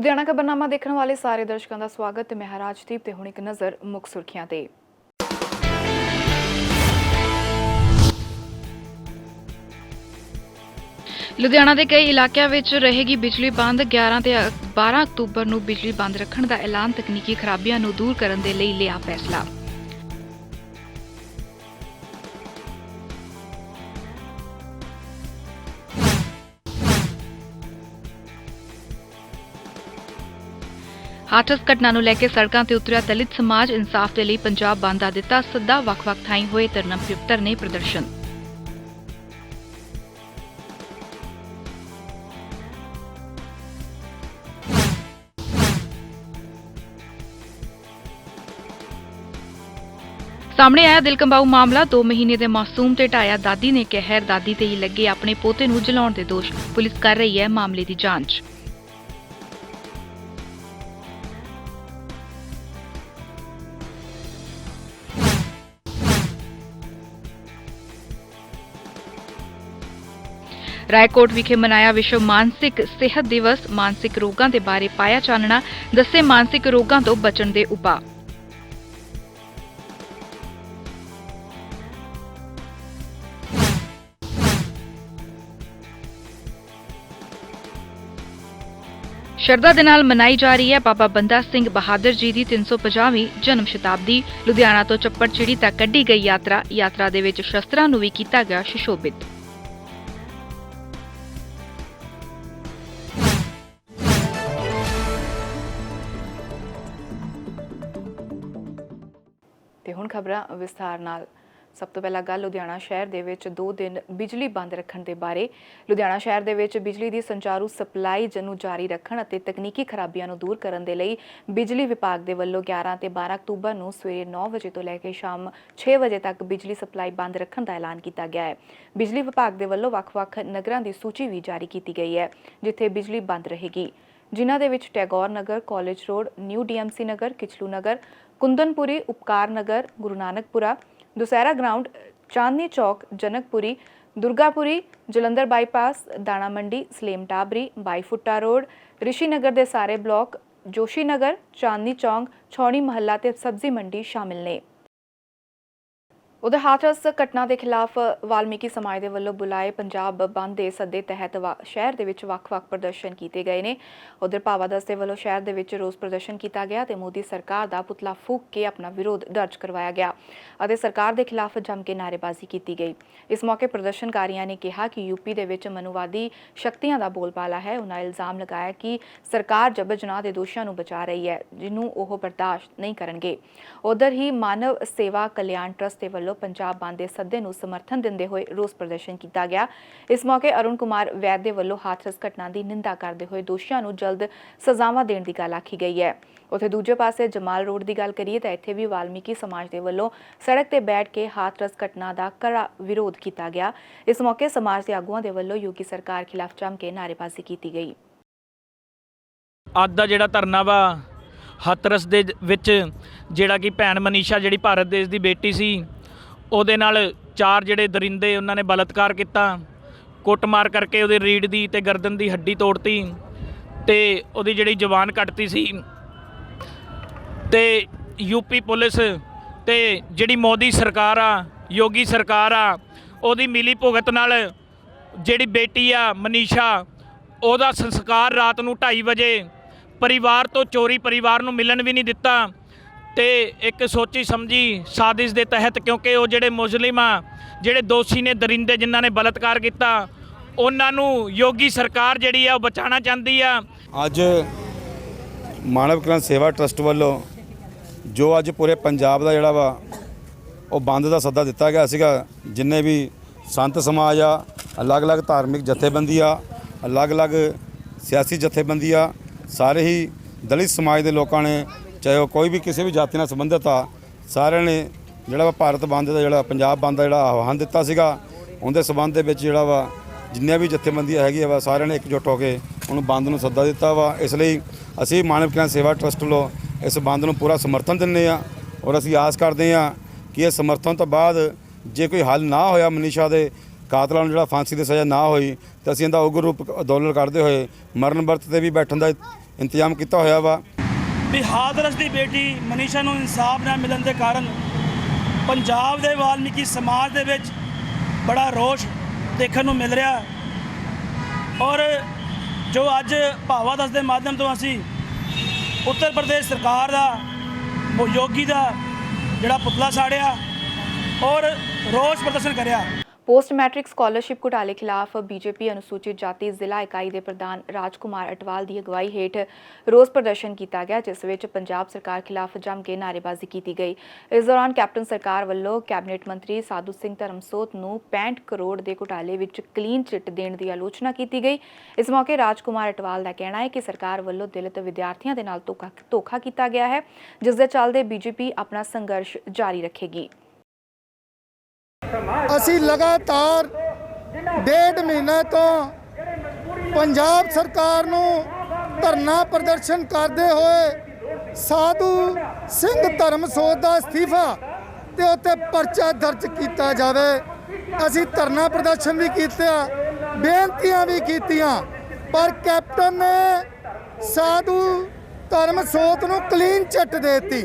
ਲੁਧਿਆਣਾ ਖਬਰਨਾਮਾ ਦੇਖਣ ਵਾਲੇ ਸਾਰੇ ਦਰਸ਼ਕਾਂ ਦਾ ਸਵਾਗਤ ਤੇ ਮੈਂ ਰਾਜਦੀਪ ਤੇ ਹੁਣ ਇੱਕ ਨਜ਼ਰ ਮੁੱਖ ਸੁਰਖੀਆਂ ਤੇ। ਲੁਧਿਆਣਾ ਦੇ ਕਈ ਇਲਾਕਿਆਂ ਵਿੱਚ ਰਹੇਗੀ ਬਿਜਲੀ ਬੰਦ। 11 ਤੇ 12 ਅਕਤੂਬਰ ਨੂੰ ਬਿਜਲੀ ਬੰਦ ਰੱਖਣ ਦਾ ਐਲਾਨ ਤਕਨੀਕੀ ਖਰਾਬੀਆਂ ਨੂੰ ਦੂਰ ਕਰਨ ਦੇ ਲਈ ਲਿਆ ਫੈਸਲਾ। ਹਾਥਰਸ ਘਟਨਾ ਨੂੰ ਲੈ ਕੇ ਸੜਕਾਂ ਤੇ ਉਤਰਿਆ ਦਲਿਤ ਸਮਾਜ ਇਨਸਾਫ ਦੇ ਲਈ ਪੰਜਾਬ ਬੰਦ ਆ ਦਿੱਤਾ। ਸੱਦਾ ਵੱਖ-ਵੱਖ ਥਾਈਂ ਹੋਏ ਤਰਨਮ ਫਿਫਟਰ ਨੇ ਪ੍ਰਦਰਸ਼ਨ। ਸਾਹਮਣੇ ਆਇਆ ਦਿਲ ਕੰਬਾਊ ਮਾਮਲਾ। 2 ਮਹੀਨੇ ਦੇ ਮਾਸੂਮ ਤੇ ਢਾਇਆ ਦਾਦੀ ਨੇ ਕਹਿਰ, ਦਾਦੀ ਤੇ ਹੀ ਲੱਗੇ ਆਪਣੇ ਪੋਤੇ ਨੂੰ ਜਲਾਉਣ ਦੇ ਦੋਸ਼। ਪੁਲਿਸ ਕਰ ਰਹੀ ਹੈ ਮਾਮਲੇ ਦੀ ਜਾਂਚ। ਰਾਏਕੋਟ ਵਿਖੇ ਮਨਾਇਆ ਵਿਸ਼ਵ ਮਾਨਸਿਕ ਸਿਹਤ ਦਿਵਸ, ਮਾਨਸਿਕ ਰੋਗਾਂ ਦੇ ਬਾਰੇ ਪਾਇਆ ਚਾਨਣਾ, ਦੱਸੇ ਮਾਨਸਿਕ ਰੋਗਾਂ ਤੋਂ ਬਚਣ ਦੇ ਉਪਾਅ। ਸ਼ਰਧਾ ਦੇ ਨਾਲ ਮਨਾਈ ਜਾ ਰਹੀ ਹੈ ਬਾਬਾ ਬੰਦਾ ਸਿੰਘ ਬਹਾਦਰ ਜੀ ਦੀ 350ਵੀਂ ਜਨਮ ਸ਼ਤਾਬਦੀ। ਲੁਧਿਆਣਾ ਤੋਂ ਚੱਪੜਚਿੜੀ ਤੱਕ ਕੱਢੀ ਗਈ ਯਾਤਰਾ। ਯਾਤਰਾ ਦੇ ਵਿੱਚ ਸ਼ਸਤਰਾਂ ਨੂੰ ਵੀ ਕੀਤਾ ਗਿਆ ਸੁਸ਼ੋਭਿਤ। ਖਬਰਾਂ ਵਿਸਥਾਰ ਨਾਲ। ਸਭ ਤੋਂ ਪਹਿਲਾਂ ਗੱਲ ਲੁਧਿਆਣਾ ਸ਼ਹਿਰ ਦੇ ਵਿੱਚ 2 ਦਿਨ ਬਿਜਲੀ ਬੰਦ ਰੱਖਣ ਦੇ ਬਾਰੇ। ਲੁਧਿਆਣਾ ਸ਼ਹਿਰ ਦੇ ਵਿੱਚ ਬਿਜਲੀ ਦੀ ਸੰਚਾਰੂ ਸਪਲਾਈ ਨੂੰ ਜਾਰੀ ਰੱਖਣ ਅਤੇ ਤਕਨੀਕੀ ਖਰਾਬੀਆਂ ਨੂੰ ਦੂਰ ਕਰਨ ਦੇ ਲਈ ਬਿਜਲੀ ਵਿਭਾਗ ਦੇ ਵੱਲੋਂ 11 ਤੇ 12 ਅਕਤੂਬਰ ਨੂੰ ਸਵੇਰੇ 9 ਵਜੇ ਤੋਂ ਲੈ ਕੇ ਸ਼ਾਮ 6 ਵਜੇ ਤੱਕ ਬਿਜਲੀ ਸਪਲਾਈ ਬੰਦ ਰੱਖਣ ਦਾ ਐਲਾਨ ਕੀਤਾ ਗਿਆ ਹੈ। ਬਿਜਲੀ ਵਿਭਾਗ ਦੇ ਵੱਲੋਂ ਵੱਖ-ਵੱਖ ਨਗਰਾਂ ਦੀ ਸੂਚੀ ਵੀ ਜਾਰੀ ਕੀਤੀ ਗਈ ਹੈ, ਜਿੱਥੇ ਬਿਜਲੀ ਬੰਦ ਰਹੇਗੀ। ਜਿਨ੍ਹਾਂ ਦੇ ਵਿੱਚ Tagore Nagar, college road, new DMC Nagar, Kitchlu Nagar Kundanpuri, Upkar Nagar, Guru Nanakpura, Dussehra ground, Chandni Chowk, Janakpuri, Durgapuri, Jalandhar bypass, Dana Mandi, Salem Tabri, Baiphutta road Rishi Nagar ਦੇ ਸਾਰੇ ਬਲਾਕ ਜੋਸ਼ੀ ਨਗਰ ਚਾਂਦਨੀ ਚੌਂਕ, ਛੌਣੀ ਮਹੱਲਾ ਤੇ ਸਬਜ਼ੀ ਮੰਡੀ ਸ਼ਾਮਿਲ ਨੇ। ਉਧਰ ਹਾਥਰਸ ਘਟਨਾ ਦੇ ਖਿਲਾਫ ਵਾਲਮੀਕੀ ਸਮਾਜ ਦੇ ਵੱਲੋਂ ਬੁਲਾਏ ਪੰਜਾਬ ਬੰਦ ਦੇ ਸੱਦੇ ਤਹਿਤ ਵਾ- ਸ਼ਹਿਰ ਦੇ ਵਿੱਚ ਵੱਖ-ਵੱਖ ਪ੍ਰਦਰਸ਼ਨ ਕੀਤੇ ਗਏ ਨੇ। ਉਧਰ ਭਾਵਾਦਸ ਦੇ ਵੱਲੋਂ ਸ਼ਹਿਰ ਦੇ ਵਿੱਚ ਰੋਸ ਪ੍ਰਦਰਸ਼ਨ ਕੀਤਾ ਗਿਆ ਤੇ ਮੋਦੀ ਸਰਕਾਰ ਦਾ ਪੁਤਲਾ ਫੂਕ ਕੇ ਆਪਣਾ ਵਿਰੋਧ ਦਰਜ ਕਰਵਾਇਆ ਗਿਆ ਅਤੇ ਸਰਕਾਰ ਦੇ ਖਿਲਾਫ ਜੰਮ ਕੇ ਨਾਅਰੇਬਾਜ਼ੀ ਕੀਤੀ ਗਈ। ਇਸ ਮੌਕੇ ਪ੍ਰਦਰਸ਼ਨਕਾਰੀਆਂ ਨੇ ਕਿਹਾ ਕਿ ਯੂਪੀ ਦੇ ਵਿੱਚ ਮਨੁਵਾਦੀ ਸ਼ਕਤੀਆਂ ਦਾ ਬੋਲਬਾਲਾ ਹੈ। ਉਹਨਾਂ ਇਲਜ਼ਾਮ ਲਗਾਇਆ ਕਿ ਸਰਕਾਰ ਜਬਰ ਜਨਾਹ ਦੇ ਦੋਸ਼ੀਆਂ ਨੂੰ ਬਚਾ ਰਹੀ ਹੈ ਜਿਹਨੂੰ ਉਹ ਬਰਦਾਸ਼ਤ ਨਹੀਂ ਕਰਨਗੇ। ਉਧਰ ਹੀ ਮਾਨਵ ਸੇਵਾ ਕਲਿਆਣ ਟਰਸਟ ਦੇ ਵੱਲੋਂ ਪੰਜਾਬ ਬੰਦ ਦੇ ਸੱਦੇ ਨੂੰ ਸਮਰਥਨ ਦਿੰਦੇ ਹੋਏ ਰੋਸ ਪ੍ਰਦਰਸ਼ਨ ਕੀਤਾ ਗਿਆ। ਇਸ ਮੌਕੇ ਅਰੁਣ ਕੁਮਾਰ ਵੈਦ ਦੇ ਵੱਲੋਂ ਹਾਥਰਸ ਘਟਨਾ ਦੀ ਨਿੰਦਾ ਕਰਦੇ ਹੋਏ ਦੋਸ਼ੀਆਂ ਨੂੰ ਜਲਦ ਸਜ਼ਾਵਾਂ ਦੇਣ ਦੀ ਗੱਲ ਆਖੀ ਗਈ ਹੈ। ਉਥੇ ਦੂਜੇ ਪਾਸੇ ਜਮਾਲ ਰੋਡ ਦੀ ਗੱਲ ਕਰੀਏ ਤਾਂ ਇੱਥੇ ਵੀ ਵਾਲਮੀਕੀ ਸਮਾਜ ਦੇ ਵੱਲੋਂ ਸੜਕ ਤੇ ਬੈਠ ਕੇ ਹਾਥਰਸ ਘਟਨਾ ਦਾ ਕੜਾ ਵਿਰੋਧ ਕੀਤਾ ਗਿਆ। ਇਸ ਮੌਕੇ ਸਮਾਜ ਦੇ ਆਗੂਆਂ ਦੇ ਵੱਲੋਂ ਯੋਗੀ ਸਰਕਾਰ ਖਿਲਾਫ ਜੰਮ ਕੇ ਨਾਅਰੇਬਾਜ਼ੀ ਕੀਤੀ ਗਈ। ਅੱਜ ਦਾ ਜਿਹੜਾ ਧਰਨਾ ਵਾ ਹਤਰਸ ਦੇ ਜ- ਵਿੱਚ ਜਿਹੜਾ ਕਿ ਭੈਣ ਮਨੀਸ਼ਾ ਜਿਹੜੀ ਭਾਰਤ ਦੇਸ਼ ਦੀ ਬੇਟੀ ਸੀ ਉਹਦੇ ਨਾਲ ਚਾਰ ਜਿਹੜੇ ਦਰਿੰਦੇ ਉਹਨਾਂ ਨੇ ਬਲਤਕਾਰ ਕੀਤਾ, ਕੁੱਟਮਾਰ ਕਰਕੇ ਉਹਦੇ ਰੀੜ ਦੀ ਤੇ ਗਰਦਨ ਦੀ ਹੱਡੀ ਤੋੜਤੀ ਤੇ ਉਹਦੀ ਜਿਹੜੀ ਜ਼ਬਾਨ ਕੱਟਤੀ ਸੀ ਤੇ ਯੂਪੀ ਪੁਲਿਸ ਤੇ ਜਿਹੜੀ ਮੋਦੀ ਸਰਕਾਰ ਆ, ਯੋਗੀ ਸਰਕਾਰ ਆ, ਉਹਦੀ ਮਿਲੀ ਭੁਗਤ ਨਾਲ ਜਿਹੜੀ ਬੇਟੀ ਆ, ਮਨੀਸ਼ਾ, ਉਹਦਾ ਸੰਸਕਾਰ ਰਾਤ ਨੂੰ 2:30 ਵਜੇ ਪਰਿਵਾਰ ਤੋਂ ਚੋਰੀ ਪਰਿਵਾਰ ਨੂੰ ਮਿਲਣ ਵੀ ਨਹੀਂ ਦਿੱਤਾ। ਤੇ ਇੱਕ ਸੋਚੀ ਸਮਝੀ ਸਾਜ਼ਿਸ਼ ਦੇ ਤਹਿਤ ਕਿਉਂਕਿ ਉਹ ਜਿਹੜੇ ਮੁਸਲਿਮ ਆ, ਜਿਹੜੇ ਦੋਸ਼ੀ ਨੇ ਦਰਿੰਦੇ ਜਿਨ੍ਹਾਂ ਨੇ ਬਲਤਕਾਰ ਕੀਤਾ, ਉਹਨਾਂ ਨੂੰ ਯੋਗੀ ਸਰਕਾਰ ਜਿਹੜੀ ਆ ਉਹ ਬਚਾਉਣਾ ਚਾਹੁੰਦੀ ਆ। ਅੱਜ ਮਾਨਵ ਕਲਿਆਣ ਸੇਵਾ ਟਰਸਟ ਵੱਲੋਂ ਜੋ ਅੱਜ ਪੂਰੇ ਪੰਜਾਬ ਦਾ ਜਿਹੜਾ ਵਾ, ਉਹ ਬੰਦ ਦਾ ਸੱਦਾ ਦਿੱਤਾ ਗਿਆ ਸੀਗਾ, ਜਿੰਨੇ ਵੀ ਸੰਤ ਸਮਾਜ ਆ, ਅਲੱਗ-ਅਲੱਗ ਧਾਰਮਿਕ ਜਥੇਬੰਦੀ ਆ, ਅਲੱਗ-ਅਲੱਗ ਸਿਆਸੀ ਜਥੇਬੰਦੀ ਆ, ਸਾਰੇ ਹੀ ਦਲਿਤ ਸਮਾਜ ਦੇ ਲੋਕਾਂ ਨੇ ਚਾਹੇ ਉਹ ਕੋਈ ਵੀ ਕਿਸੇ ਵੀ ਜਾਤੀ ਨਾਲ ਸੰਬੰਧਿਤ ਆ, ਸਾਰਿਆਂ ਨੇ ਜਿਹੜਾ ਵਾ ਭਾਰਤ ਬੰਦ ਦਾ ਜਿਹੜਾ ਪੰਜਾਬ ਬੰਦ ਦਾ ਜਿਹੜਾ ਆਹਵਾਨ ਦਿੱਤਾ ਸੀਗਾ, ਉਹਦੇ ਸਬੰਧ ਦੇ ਵਿੱਚ ਜਿਹੜਾ ਵਾ ਜਿੰਨੀਆਂ ਵੀ ਜਥੇਬੰਦੀਆਂ ਹੈਗੀਆਂ ਵਾ, ਸਾਰਿਆਂ ਨੇ ਇਕਜੁੱਟ ਹੋ ਕੇ ਉਹਨੂੰ ਬੰਦ ਨੂੰ ਸੱਦਾ ਦਿੱਤਾ ਵਾ। ਇਸ ਲਈ ਅਸੀਂ ਮਾਨਵ ਕਲਿਆਣ ਸੇਵਾ ਟਰਸਟ ਵੱਲੋਂ ਇਸ ਬੰਦ ਨੂੰ ਪੂਰਾ ਸਮਰਥਨ ਦਿੰਦੇ ਆ ਔਰ ਅਸੀਂ ਆਸ ਕਰਦੇ ਆ ਕਿ ਇਹ ਸਮਰਥਨ ਤੋਂ ਬਾਅਦ ਜੇ ਕੋਈ ਹੱਲ ਨਾ ਹੋਇਆ ਮਨੀਸ਼ਾ ਦੇ ਕਾਤਲਾਂ ਨੂੰ ਜਿਹੜਾ ਫਾਂਸੀ ਦੀ ਸਜ਼ਾ ਨਾ ਹੋਈ, ਤਾਂ ਅਸੀਂ ਇਹਦਾ ਉਗਰ ਰੂਪ ਅੰਦੋਲਨ ਕਰਦੇ ਹੋਏ ਮਰਨ ਵਰਤ ਤੇ ਵੀ ਬੈਠਣ ਦਾ ਇੰਤਜ਼ਾਮ ਕੀਤਾ ਹੋਇਆ ਵਾ। ਵੀ ਹਾਦਰਸ ਦੀ ਬੇਟੀ ਮਨੀਸ਼ਾ ਨੂੰ ਇਨਸਾਫ ਨਾ ਮਿਲਣ ਦੇ ਕਾਰਨ ਪੰਜਾਬ ਦੇ ਵਾਲਮੀਕੀ ਸਮਾਜ ਦੇ ਵਿੱਚ ਬੜਾ ਰੋਸ਼ ਦੇਖਣ ਨੂੰ ਮਿਲ ਰਿਹਾ। ਔਰ ਜੋ ਅੱਜ ਭਾਵਾ ਦਸ ਦੇ ਮਾਧਿਅਮ ਤੋਂ ਅਸੀਂ ਉੱਤਰ ਪ੍ਰਦੇਸ਼ ਸਰਕਾਰ ਦਾ ਉਹ ਯੋਗੀ ਦਾ ਜਿਹੜਾ ਪੁਤਲਾ ਸਾੜਿਆ ਔਰ ਰੋਸ਼ ਪ੍ਰਦਰਸ਼ਨ ਕਰਿਆ। ਪੋਸਟ ਮੈਟ੍ਰਿਕ ਸਕਾਲਰਸ਼ਿਪ ਘੁਟਾਲੇ ਖਿਲਾਫ ਬੀਜੇਪੀ ਅਨੁਸੂਚਿਤ ਜਾਤੀ ਜ਼ਿਲ੍ਹਾ ਇਕਾਈ ਦੇ ਪ੍ਰਧਾਨ ਰਾਜਕੁਮਾਰ ਅਟਵਾਲ ਦੀ ਅਗਵਾਈ ਹੇਠ ਰੋਸ ਪ੍ਰਦਰਸ਼ਨ ਕੀਤਾ ਗਿਆ, ਜਿਸ ਵਿੱਚ ਪੰਜਾਬ ਸਰਕਾਰ ਖਿਲਾਫ ਜੰਮ ਕੇ ਨਾਅਰੇਬਾਜ਼ੀ ਕੀਤੀ ਗਈ। ਇਸ ਦੌਰਾਨ ਕੈਪਟਨ ਸਰਕਾਰ ਵੱਲੋਂ ਕੈਬਨਿਟ ਮੰਤਰੀ ਸਾਧੂ ਸਿੰਘ ਧਰਮਸੋਤ ਨੂੰ 65 ਕਰੋੜ ਦੇ ਘੁਟਾਲੇ ਵਿੱਚ ਕਲੀਨ ਚਿੱਟ ਦੇਣ ਦੀ ਆਲੋਚਨਾ ਕੀਤੀ ਗਈ। ਇਸ ਮੌਕੇ ਰਾਜਕੁਮਾਰ ਅਟਵਾਲ ਦਾ ਕਹਿਣਾ ਹੈ ਕਿ ਸਰਕਾਰ ਵੱਲੋਂ ਦਲਿਤ ਵਿਦਿਆਰਥੀਆਂ ਦੇ ਨਾਲ ਧੋਖਾ ਧੋਖਾ ਕੀਤਾ ਗਿਆ ਹੈ, ਜਿਸ ਦੇ ਚੱਲਦੇ ਬੀਜੇਪੀ ਆਪਣਾ ਸੰਘਰਸ਼ ਜਾਰੀ ਰੱਖੇਗੀ। ਅਸੀਂ ਲਗਾਤਾਰ ਡੇਢ ਮਹੀਨੇ ਤੋਂ ਪੰਜਾਬ ਸਰਕਾਰ ਨੂੰ ਧਰਨਾ ਪ੍ਰਦਰਸ਼ਨ ਕਰਦੇ ਹੋਏ ਸਾਧੂ ਸਿੰਘ ਧਰਮਸੋਤ ਦਾ ਅਸਤੀਫਾ ਤੇ ਉੱਤੇ ਪਰਚਾ ਦਰਜ ਕੀਤਾ ਜਾਵੇ। ਅਸੀਂ ਧਰਨਾ ਪ੍ਰਦਰਸ਼ਨ ਵੀ ਕੀਤਾ ਬੇਨਤੀਆਂ ਵੀ ਕੀਤੀਆਂ, ਪਰ ਕੈਪਟਨ ਨੇ ਸਾਧੂ ਧਰਮਸੋਤ ਨੂੰ ਕਲੀਨ ਚਿੱਟ ਦੇਤੀ।